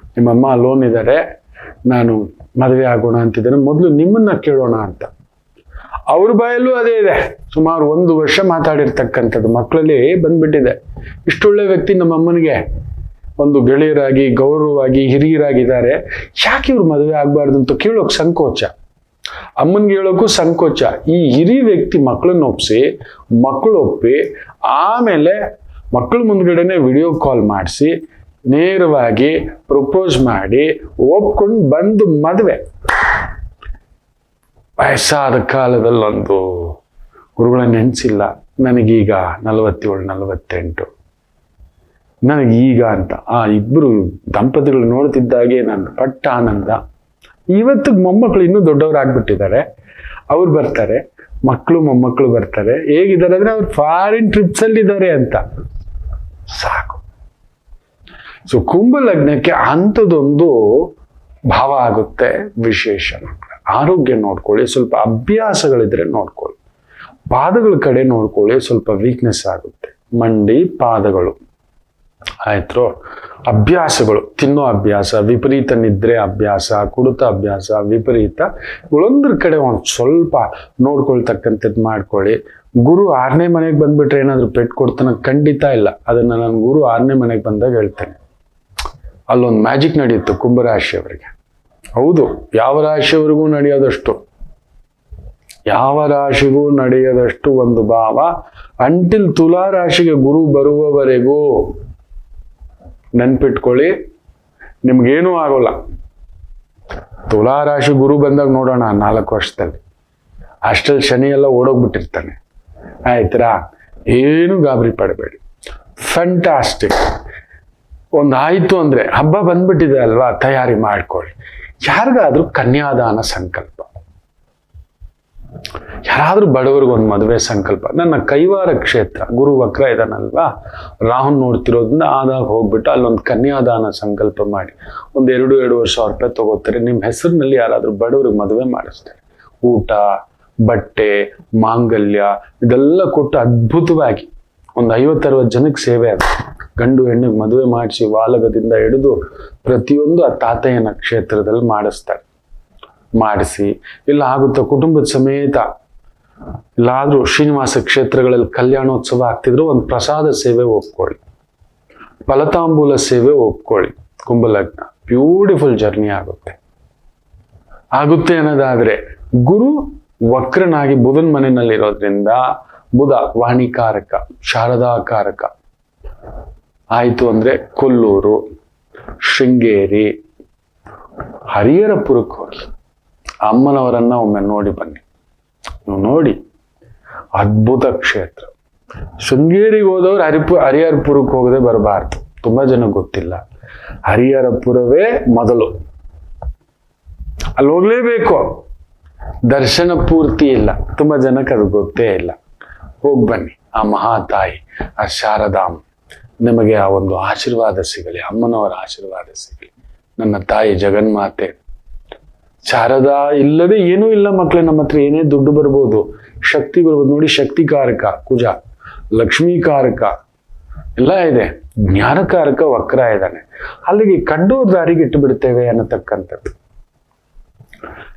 ನಿಮ್ಮಮ್ಮ ಲೋನ್ ಇದ್ದಾರೆ ನಾನು ಮದುವೆ ಆಗೋಣ ಅಂತಿದ್ದೇನೆ, ಮೊದಲು ನಿಮ್ಮನ್ನ ಕೇಳೋಣ ಅಂತ. ಅವ್ರ ಬಾಯಲ್ಲೂ ಅದೇ ಇದೆ. ಸುಮಾರು ಒಂದು ವರ್ಷ ಮಾತಾಡಿರ್ತಕ್ಕಂಥದ್ದು. ಮಕ್ಕಳಲ್ಲಿ ಬಂದ್ಬಿಟ್ಟಿದೆ. ಇಷ್ಟೊಳ್ಳೆ ವ್ಯಕ್ತಿ ನಮ್ಮ ಅಮ್ಮನಿಗೆ. ಒಂದು ಗೆಳೆಯರಾಗಿ, ಗೌರವವಾಗಿ, ಹಿರಿಯರಾಗಿದ್ದಾರೆ. ಯಾಕೆ ಇವ್ರು ಮದುವೆ ಆಗಬಾರ್ದು ಅಂತ ಕೇಳೋಕೆ ಸಂಕೋಚ? ಅಮ್ಮನಿಗೆ ಹೇಳೋಕ್ಕೂ ಸಂಕೋಚ. ಈ ಹಿರಿ ವ್ಯಕ್ತಿ ಮಕ್ಕಳನ್ನ ಒಪ್ಸಿ, ಮಕ್ಕಳು ಒಪ್ಪಿ, ಆಮೇಲೆ ಮಕ್ಕಳ ಮುಂದ್ಗಡೆನೆ ವಿಡಿಯೋ ಕಾಲ್ ಮಾಡಿಸಿ, ನೇರವಾಗಿ ಪ್ರಪೋಸ್ ಮಾಡಿ, ಒಪ್ಕೊಂಡು ಬಂದು ಮದುವೆ. ವಯಸ್ಸಾದ ಕಾಲದಲ್ಲೊಂದು ಗುರುಗಳ ನೆನೆಸಿಲ್ಲ, ನನಗೀಗ ನಲವತ್ತೇಳು, ನಲವತ್ತೆಂಟು. ನನಗೀಗ ಅಂತ. ಆ ಇಬ್ಬರು ದಂಪತಿಗಳು ನೋಡ್ತಿದ್ದಾಗೆ ನಾನು ಪಟ್ಟ ಆನಂದ. ಇವತ್ತು ಮೊಮ್ಮಕ್ಕಳು ಇನ್ನೂ ದೊಡ್ಡವರಾಗ್ಬಿಟ್ಟಿದ್ದಾರೆ. ಅವ್ರು ಬರ್ತಾರೆ, ಮಕ್ಕಳು ಮೊಮ್ಮಕ್ಕಳು ಬರ್ತಾರೆ. ಹೇಗಿದ್ದಾರೆ ಅಂದರೆ ಅವ್ರು ಫಾರಿನ್ ಟ್ರಿಪ್ಸ್ ಅಲ್ಲಿ ಇದ್ದಾರೆ ಅಂತ. ಸಾಕು. ಸೊ ಕುಂಭ ಲಗ್ನಕ್ಕೆ ಅಂಥದ್ದೊಂದು ಭಾವ ಆಗುತ್ತೆ, ವಿಶೇಷ. ಆರೋಗ್ಯ ನೋಡ್ಕೊಳ್ಳಿ, ಸ್ವಲ್ಪ ಅಭ್ಯಾಸಗಳಿದ್ರೆ ನೋಡ್ಕೊಳ್ಳಿ. ಪಾದಗಳ ಕಡೆ ನೋಡ್ಕೊಳ್ಳಿ, ಸ್ವಲ್ಪ ವೀಕ್ನೆಸ್ ಆಗುತ್ತೆ. ಮಂಡಿ, ಪಾದಗಳು. ಆಯ್ತು ಅಭ್ಯಾಸಗಳು. ತಿನ್ನೋ ಅಭ್ಯಾಸ, ವಿಪರೀತ ನಿದ್ರೆ ಅಭ್ಯಾಸ, ಕುಡಿತ ಅಭ್ಯಾಸ, ವಿಪರೀತ. ಇವುಗಳೊಂದ್ರ ಕಡೆ ಒಂದು ಸ್ವಲ್ಪ ನೋಡ್ಕೊಳ್ತಕ್ಕಂಥದ್ದು ಮಾಡ್ಕೊಳ್ಳಿ. ಗುರು ಆರನೇ ಮನೆಗೆ ಬಂದ್ಬಿಟ್ರೆ ಏನಾದರೂ ಪೆಟ್ಟು ಕೊಡ್ತಾನೆ? ಖಂಡಿತ ಇಲ್ಲ. ಅದನ್ನ ನಾನು ಗುರು ಆರನೇ ಮನೆಗೆ ಬಂದಾಗ ಹೇಳ್ತೇನೆ. ಅಲ್ಲೊಂದು ಮ್ಯಾಜಿಕ್ ನಡೆಯುತ್ತೆ ಕುಂಭರಾಶಿಯವರಿಗೆ ಹೌದು, ಯಾವ ರಾಶಿಯವರೆಗೂ ನಡೆಯೋದಷ್ಟು. ಯಾವ ರಾಶಿಗೂ ನಡೆಯದಷ್ಟು ಒಂದು ಭಾವ? ಅಂಟಿಲ್ ತುಲಾ ರಾಶಿಗೆ ಗುರು ಬರುವವರೆಗೂ ನೆನ್ಪಿಟ್ಕೊಳ್ಳಿ. ನಿಮ್ಗೇನೂ ಆಗೋಲ್ಲ. ತುಲಾ ರಾಶಿ ಗುರು ಬಂದಾಗ ನೋಡೋಣ ನಾಲ್ಕು ವರ್ಷದಲ್ಲಿ. ಅಷ್ಟಲ್ಲಿ ಶನಿ ಎಲ್ಲ ಓಡೋಗ್ಬಿಟ್ಟಿರ್ತಾನೆ. ಆಯ್ತರಾ? ಏನು ಗಾಬರಿ ಪಡಬೇಡಿ. ಫ್ಯಾಂಟಾಸ್ಟಿಕ್ ಒಂದು ಆಯಿತು ಅಂದರೆ ಹಬ್ಬ ಬಂದ್ಬಿಟ್ಟಿದೆ ಅಲ್ವಾ? ತಯಾರಿ ಮಾಡ್ಕೊಳ್ಳಿ. ಯಾರಿಗಾದ್ರೂ ಕನ್ಯಾದಾನ ಸಂಕಲ್ಪ. ಯಾರಾದ್ರೂ ಬಡವರಿಗೆ ಒಂದು ಮದುವೆ ಸಂಕಲ್ಪ. ನನ್ನ ಕೈವಾರ ಕ್ಷೇತ್ರ, ಗುರು ವಕ್ರ ಇದಾನಲ್ವಾ ರಾಹುನ್ ನೋಡ್ತಿರೋದ್ರಿಂದ ಆದಾಗ ಹೋಗ್ಬಿಟ್ಟು ಅಲ್ಲೊಂದು ಕನ್ಯಾದಾನ ಸಂಕಲ್ಪ ಮಾಡಿ. ಒಂದು ಎರಡು ಎರಡೂವರೆ ಸಾವಿರ ರೂಪಾಯಿ ತಗೋತಾರೆ. ನಿಮ್ಮ ಹೆಸರಿನಲ್ಲಿ ಯಾರಾದರೂ ಬಡವ್ರಿಗೆ ಮದುವೆ ಮಾಡಿಸ್ತಾರೆ. ಊಟ, ಬಟ್ಟೆ, ಮಾಂಗಲ್ಯ, ಇದೆಲ್ಲ ಕೊಟ್ಟು ಅದ್ಭುತವಾಗಿ ಒಂದು ಐವತ್ತರವತ್ತು ಜನಕ್ಕೆ ಸೇವೆ ಅದು ಗಂಡು ಹೆಣ್ಣಿಗೆ ಮದುವೆ ಮಾಡಿಸಿ ವಾಲಗದಿಂದ ಹಿಡಿದು ಪ್ರತಿಯೊಂದು ಆ ತಾತಯ್ಯನ ಕ್ಷೇತ್ರದಲ್ಲಿ ಮಾಡಿಸ್ತಾರೆ. ಮಾಡಿಸಿ. ಇಲ್ಲ ಆಗುತ್ತೆ ಕುಟುಂಬದ ಸಮೇತ ಎಲ್ಲಾದ್ರೂ ಶ್ರೀನಿವಾಸ ಕ್ಷೇತ್ರಗಳಲ್ಲಿ ಕಲ್ಯಾಣೋತ್ಸವ ಆಗ್ತಿದ್ರು ಒಂದು ಪ್ರಸಾದ ಸೇವೆ ಒಪ್ಕೊಳ್ಳಿ. ಫಲತಾಂಬೂಲ ಸೇವೆ ಒಪ್ಕೊಳ್ಳಿ. ಕುಂಭಲಗ್ನ. ಬ್ಯೂಟಿಫುಲ್ ಜರ್ನಿ ಆಗುತ್ತೆ. ಆಗುತ್ತೆ ಅನ್ನೋದಾದ್ರೆ ಗುರು ವಕ್ರನಾಗಿ ಬುಧನ್ ಮನೆಯಲ್ಲಿರೋದ್ರಿಂದ ಬುಧ ವಾಣಿಕಾರಕ, ಶಾರದಾಕಾರಕ. ಆಯಿತು ಅಂದ್ರೆ ಕೊಲ್ಲೂರು, ಶೃಂಗೇರಿ, ಹರಿಹರಪುರಕ್ಕೆ ಹೋಗಿ. ಅಮ್ಮನವರನ್ನ ಒಮ್ಮೆ ನೋಡಿ ಬನ್ನಿ. ನೀವು ನೋಡಿ. ಅದ್ಭುತ ಕ್ಷೇತ್ರ. ಶೃಂಗೇರಿಗೆ ಹೋದವ್ರು ಹರಿಪು, ಹರಿಹರಪುರಕ್ಕೆ ಹೋಗದೆ ಬರಬಾರ್ದು. ತುಂಬಾ ಜನ ಗೊತ್ತಿಲ್ಲ. ಹರಿಹರಪುರವೇ ಮೊದಲು. ಅಲ್ಲಿ ಹೋಗ್ಲೇಬೇಕು. ದರ್ಶನ ಪೂರ್ತಿ ಇಲ್ಲ. ತುಂಬಾ ಜನಕ್ಕೆ ಅದು ಗೊತ್ತೇ ಇಲ್ಲ. ಹೋಗಿ ಬನ್ನಿ. ಆ ಮಹಾತಾಯಿ, ಆ ಶಾರದಾಮ್, ನಿಮಗೆ ಆ ಒಂದು ಆಶೀರ್ವಾದ ಸಿಗಲಿ. ಅಮ್ಮನವರ ಆಶೀರ್ವಾದ ಸಿಗಲಿ. ನನ್ನ ತಾಯಿ ಜಗನ್ಮಾತೆ ಶಾರದಾ ಇಲ್ಲದೆ ಏನೂ ಇಲ್ಲ ಮಕ್ಕಳೇ ನಮ್ಮ ಹತ್ರ ಏನೇ ದುಡ್ಡು ಬರ್ಬೋದು. ಶಕ್ತಿ ಬರ್ಬೋದು. ನೋಡಿ, ಶಕ್ತಿಕಾರಕ, ಕುಜ, ಲಕ್ಷ್ಮೀಕಾರಕ, ಎಲ್ಲ ಇದೆ. ಜ್ಞಾನಕಾರಕ, ವಕ್ರ ಇದ್ದಾನೆ. ಅಲ್ಲಿಗೆ ಕಂಡು ದಾರಿಗೆ ಇಟ್ಟು ಬಿಡ್ತೇವೆ ಅನ್ನತಕ್ಕಂಥದ್ದು.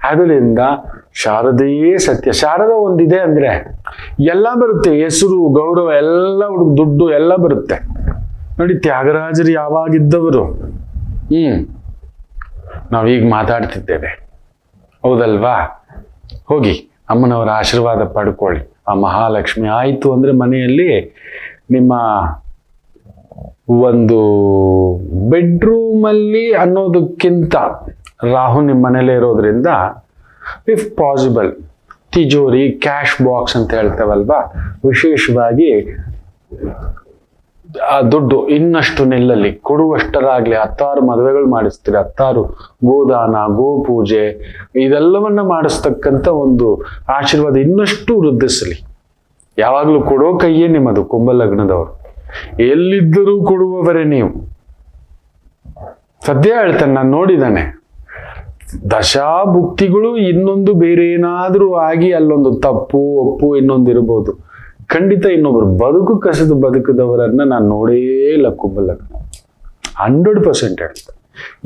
ಆದ್ದರಿಂದ ಶಾರದೆಯೇ ಸತ್ಯ. ಶಾರದ ಒಂದಿದೆ ಅಂದ್ರೆ ಎಲ್ಲ ಬರುತ್ತೆ. ಹೆಸರು, ಗೌರವ, ಎಲ್ಲ ಹುಡುಗ ದುಡ್ಡು ಎಲ್ಲ ಬರುತ್ತೆ. ನೋಡಿ, ತ್ಯಾಗರಾಜರು ಯಾವಾಗಿದ್ದವರು? ಹ್ಮ್. ನಾವೀಗ ಮಾತಾಡ್ತಿದ್ದೇವೆ. ಹೌದಲ್ವಾ? ಹೋಗಿ, ಅಮ್ಮನವರ ಆಶೀರ್ವಾದ ಪಡ್ಕೊಳ್ಳಿ. ಆ ಮಹಾಲಕ್ಷ್ಮಿ ಆಯಿತು ಅಂದರೆ ಮನೆಯಲ್ಲಿ ನಿಮ್ಮ ಒಂದು ಬೆಡ್ರೂಮಲ್ಲಿ ಅನ್ನೋದಕ್ಕಿಂತ ರಾಹು ನಿಮ್ಮ ಮನೇಲೇ ಇರೋದ್ರಿಂದ ಇಫ್ ಪಾಸಿಬಲ್ ತಿಜೋರಿ ಕ್ಯಾಶ್ ಬಾಕ್ಸ್ ಅಂತ ಹೇಳ್ತೇವಲ್ವಾ? ವಿಶೇಷವಾಗಿ ಆ ದುಡ್ಡು ಇನ್ನಷ್ಟು ನಿಲ್ಲಲಿ. ಕೊಡುವಷ್ಟರಾಗ್ಲಿ ಹತ್ತಾರು ಮದುವೆಗಳು ಮಾಡಿಸ್ತೀರಿ. ಹತ್ತಾರು ಗೋದಾನ, ಗೋಪೂಜೆ, ಇದೆಲ್ಲವನ್ನ ಮಾಡಿಸ್ತಕ್ಕಂಥ ಒಂದು ಆಶೀರ್ವಾದ ಇನ್ನಷ್ಟು ವೃದ್ಧಿಸಲಿ. ಯಾವಾಗಲೂ ಕೊಡೋ ಕೈಯೇ ನಿಮ್ಮದು ಕುಂಭಲಗ್ನದವರು. ಎಲ್ಲಿದ್ದರೂ ಕೊಡುವವರೇ ನೀವು. ಸದ್ಯ ಹೇಳ್ತಾನೆ, ನಾನು ನೋಡಿದ್ದಾನೆ. ದಶಾಭುಕ್ತಿಗಳು ಇನ್ನೊಂದು ಬೇರೆ ಏನಾದರೂ ಆಗಿ ಅಲ್ಲೊಂದು ತಪ್ಪು, ಒಪ್ಪು ಇನ್ನೊಂದು ಇರ್ಬೋದು ಖಂಡಿತ ಇನ್ನೊಬ್ರು ಬದುಕು ಕಸದು ಬದುಕಿದವರನ್ನ ನಾನು ನೋಡೇ ಇಲ್ಲ ಹಂಡ್ರೆಡ್ ಪರ್ಸೆಂಟ್ ಹೇಳ್ತಾರೆ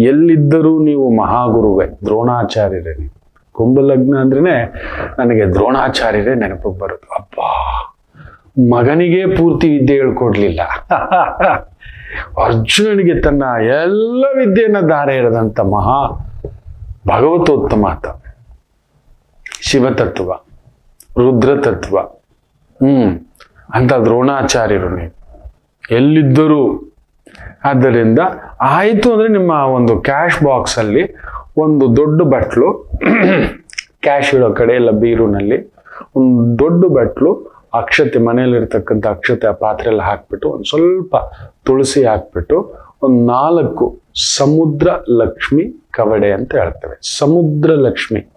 ಎಲ್ಲಿದ್ದರೂ ನೀವು ಮಹಾಗುರುವೆ, ದ್ರೋಣಾಚಾರ್ಯರೇ ನೀವು. ಕುಂಭಲಗ್ನ ಅಂದ್ರೇನೆ ನನಗೆ ದ್ರೋಣಾಚಾರ್ಯರೇ ನೆನಪಿಗೆ ಬರುತ್ತೆ. ಅಪ್ಪ ಮಗನಿಗೆ ಪೂರ್ತಿ ವಿದ್ಯೆ ಹೇಳ್ಕೊಡ್ಲಿಲ್ಲ. ಅರ್ಜುನನಿಗೆ ತನ್ನ ಎಲ್ಲ ವಿದ್ಯೆಯನ್ನ ದಾರೆ ಎರೆದಂತ ಮಹಾ ಭಗವತೋತ್ತಮ ಶಿವತತ್ವ, ರುದ್ರತತ್ವ ಹ್ಮ್. ಅಂತ ದ್ರೋಣಾಚಾರ್ಯರು ನೀವು. ಎಲ್ಲಿದ್ದರೂ. ಆದ್ದರಿಂದ ಆಯಿತು ಅಂದ್ರೆ ನಿಮ್ಮ ಒಂದು ಕ್ಯಾಶ್ ಬಾಕ್ಸ್ ಅಲ್ಲಿ ಒಂದು ದೊಡ್ಡ ಬಟ್ಲು ಕ್ಯಾಶ್ ಇಡೋ ಕಡೆ ಇಲ್ಲ ಬೀರುನಲ್ಲಿ ಒಂದು ದೊಡ್ಡ ಬಟ್ಲು, ಅಕ್ಷತೆ ಮನೆಯಲ್ಲಿರ್ತಕ್ಕಂಥ ಅಕ್ಷತೆ ಆ ಪಾತ್ರೆ ಎಲ್ಲ ಹಾಕ್ಬಿಟ್ಟು, ಒಂದು ಸ್ವಲ್ಪ ತುಳಸಿ ಹಾಕ್ಬಿಟ್ಟು, ಒಂದು ನಾಲ್ಕು ಸಮುದ್ರ ಲಕ್ಷ್ಮಿ ಕವಡೆ ಅಂತ ಹೇಳ್ತೇವೆ. ಸಮುದ್ರ ಲಕ್ಷ್ಮಿ.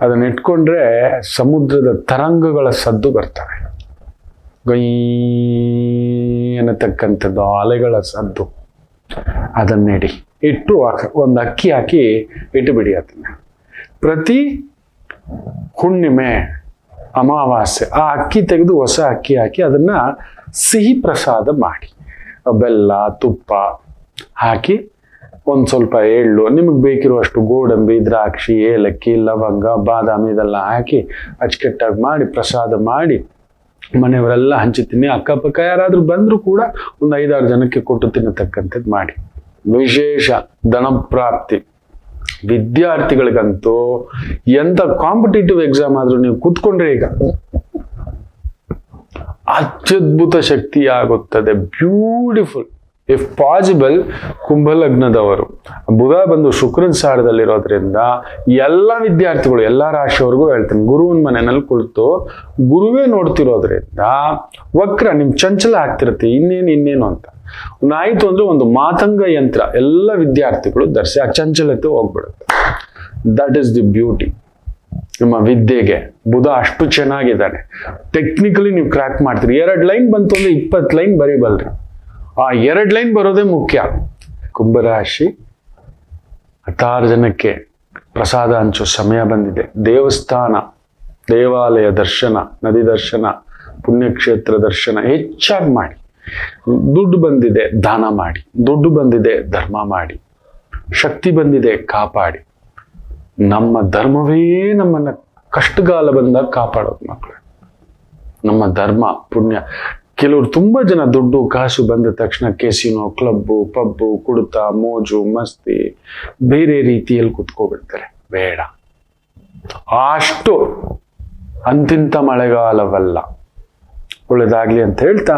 ಅದನ್ನ ಇಟ್ಕೊಂಡ್ರೆ ಸಮುದ್ರದ ತರಂಗಗಳ ಸದ್ದು ಬರ್ತವೆ. ಗೈ ಅನ್ನತಕ್ಕಂಥದ್ದು ಅಲೆಗಳ ಸದ್ದು. ಅದನ್ನಿಡಿ ಇಟ್ಟು ಒಂದು ಅಕ್ಕಿ ಹಾಕಿ ಇಟ್ಟುಬಿಡಿ ಅದನ್ನ. ಪ್ರತಿ ಹುಣ್ಣಿಮೆ ಅಮಾವಾಸ್ಯೆ ಆ ಅಕ್ಕಿ ತೆಗೆದು ಹೊಸ ಅಕ್ಕಿ ಹಾಕಿ ಅದನ್ನ ಸಿಹಿ ಪ್ರಸಾದ ಮಾಡಿ. ಬೆಲ್ಲ, ತುಪ್ಪ ಹಾಕಿ ಒಂದು ಸ್ವಲ್ಪ ಎಳ್ಳು, ನಿಮಗೆ ಬೇಕಿರುವಷ್ಟು ಗೋಡಂಬಿ, ದ್ರಾಕ್ಷಿ, ಏಲಕ್ಕಿ, ಲವಂಗ, ಬಾದಾಮಿ ಇದೆಲ್ಲ ಹಾಕಿ ಅಚ್ಚುಕಟ್ಟಾಗಿ ಮಾಡಿ, ಪ್ರಸಾದ ಮಾಡಿ ಮನೆಯವರೆಲ್ಲ ಹಂಚಿ ತಿನ್ನಿ. ಅಕ್ಕಪಕ್ಕ ಯಾರಾದರೂ ಬಂದರೂ ಕೂಡ ಒಂದು ಐದಾರು ಜನಕ್ಕೆ ಕೊಟ್ಟು ತಿನ್ನತಕ್ಕಂಥದ್ದು ಮಾಡಿ. ವಿಶೇಷ ಧನಪ್ರಾಪ್ತಿ. ವಿದ್ಯಾರ್ಥಿಗಳಿಗಂತೂ ಎಂತ ಕಾಂಪಿಟೇಟಿವ್ ಎಕ್ಸಾಮ್ ಆದ್ರೂ ನೀವು ಕೂತ್ಕೊಂಡ್ರೆ ಈಗ ಅತ್ಯದ್ಭುತ ಶಕ್ತಿ ಆಗುತ್ತದೆ. ಬ್ಯೂಟಿಫುಲ್ ಇಫ್ ಪಾಸಿಬಲ್ ಕುಂಭಲಗ್ನದವರು. ಬುಧ ಬಂದು ಶುಕ್ರನ್ ಸಾರದಲ್ಲಿರೋದ್ರಿಂದ ಎಲ್ಲ ವಿದ್ಯಾರ್ಥಿಗಳು, ಎಲ್ಲ ರಾಶಿಯವರೆಗೂ ಹೇಳ್ತೀನಿ, ಗುರುವಿನ ಮನೆಯಲ್ಲಿ ಕುಳಿತು ಗುರುವೇ ನೋಡ್ತಿರೋದ್ರಿಂದ ವಕ್ರ, ನಿಮ್ ಚಂಚಲ ಆಗ್ತಿರುತ್ತೆ, ಇನ್ನೇನು ಇನ್ನೇನು ಅಂತ. ನಾಯಿತು ಅಂದ್ರೆ ಒಂದು ಮಾತಂಗ ಯಂತ್ರ, ಎಲ್ಲ ವಿದ್ಯಾರ್ಥಿಗಳು ಧರಿಸಿ ಆ ಚಂಚಲತೆ ಹೋಗ್ಬಿಡುತ್ತೆ. ದಟ್ ಈಸ್ ದಿ ಬ್ಯೂಟಿ ನಿಮ್ಮ ವಿದ್ಯೆಗೆ, ಬುಧ ಅಷ್ಟು ಚೆನ್ನಾಗಿದ್ದಾನೆ. ಟೆಕ್ನಿಕಲಿ ನೀವು ಕ್ರ್ಯಾಕ್ ಮಾಡ್ತೀರಿ. ಎರಡು ಲೈನ್ ಬಂತು ಅಂದ್ರೆ ಇಪ್ಪತ್ತು ಲೈನ್ ಬರೀಬಲ್ರಿ. ಆ ಎರಡು ಲೈನ್ ಬರೋದೇ ಮುಖ್ಯ. ಕುಂಭರಾಶಿ ಹತ್ತಾರು ಜನಕ್ಕೆ ಪ್ರಸಾದ ಹಂಚೋ ಸಮಯ ಬಂದಿದೆ. ದೇವಸ್ಥಾನ, ದೇವಾಲಯ ದರ್ಶನ, ನದಿ ದರ್ಶನ, ಪುಣ್ಯಕ್ಷೇತ್ರ ದರ್ಶನ ಹೆಚ್ಚಾಗಿ ಮಾಡಿ. ದುಡ್ಡು ಬಂದಿದೆ, ದಾನ ಮಾಡಿ. ದುಡ್ಡು ಬಂದಿದೆ, ಧರ್ಮ ಮಾಡಿ. ಶಕ್ತಿ ಬಂದಿದೆ, ಕಾಪಾಡಿ. ನಮ್ಮ ಧರ್ಮವೇ ನಮ್ಮನ್ನ ಕಷ್ಟಗಾಲ ಬಂದಾಗ ಕಾಪಾಡೋದು ಮಕ್ಕಳು ನಮ್ಮ ಧರ್ಮ, ಪುಣ್ಯ ಕೆಲವರು ತುಂಬಾ ಜನ ದುಡ್ಡು ಕಾಸು ಬಂದ ತಕ್ಷಣ ಕೆಸಿನೋ ಕ್ಲಬ್ಬು ಪಬ್ಬು ಕುಡಿತ, ಮೋಜು, ಮಸ್ತಿ, ಬೇರೆ ರೀತಿಯಲ್ಲಿ ಕುತ್ಕೋಬಿಡ್ತಾರೆ. ಬೇಡ. ಅಷ್ಟು ಅಂತಿಂತ ಮಳೆಗಾಲವಲ್ಲ. ಒಳ್ಳೇದಾಗ್ಲಿ ಅಂತ ಹೇಳ್ತಾ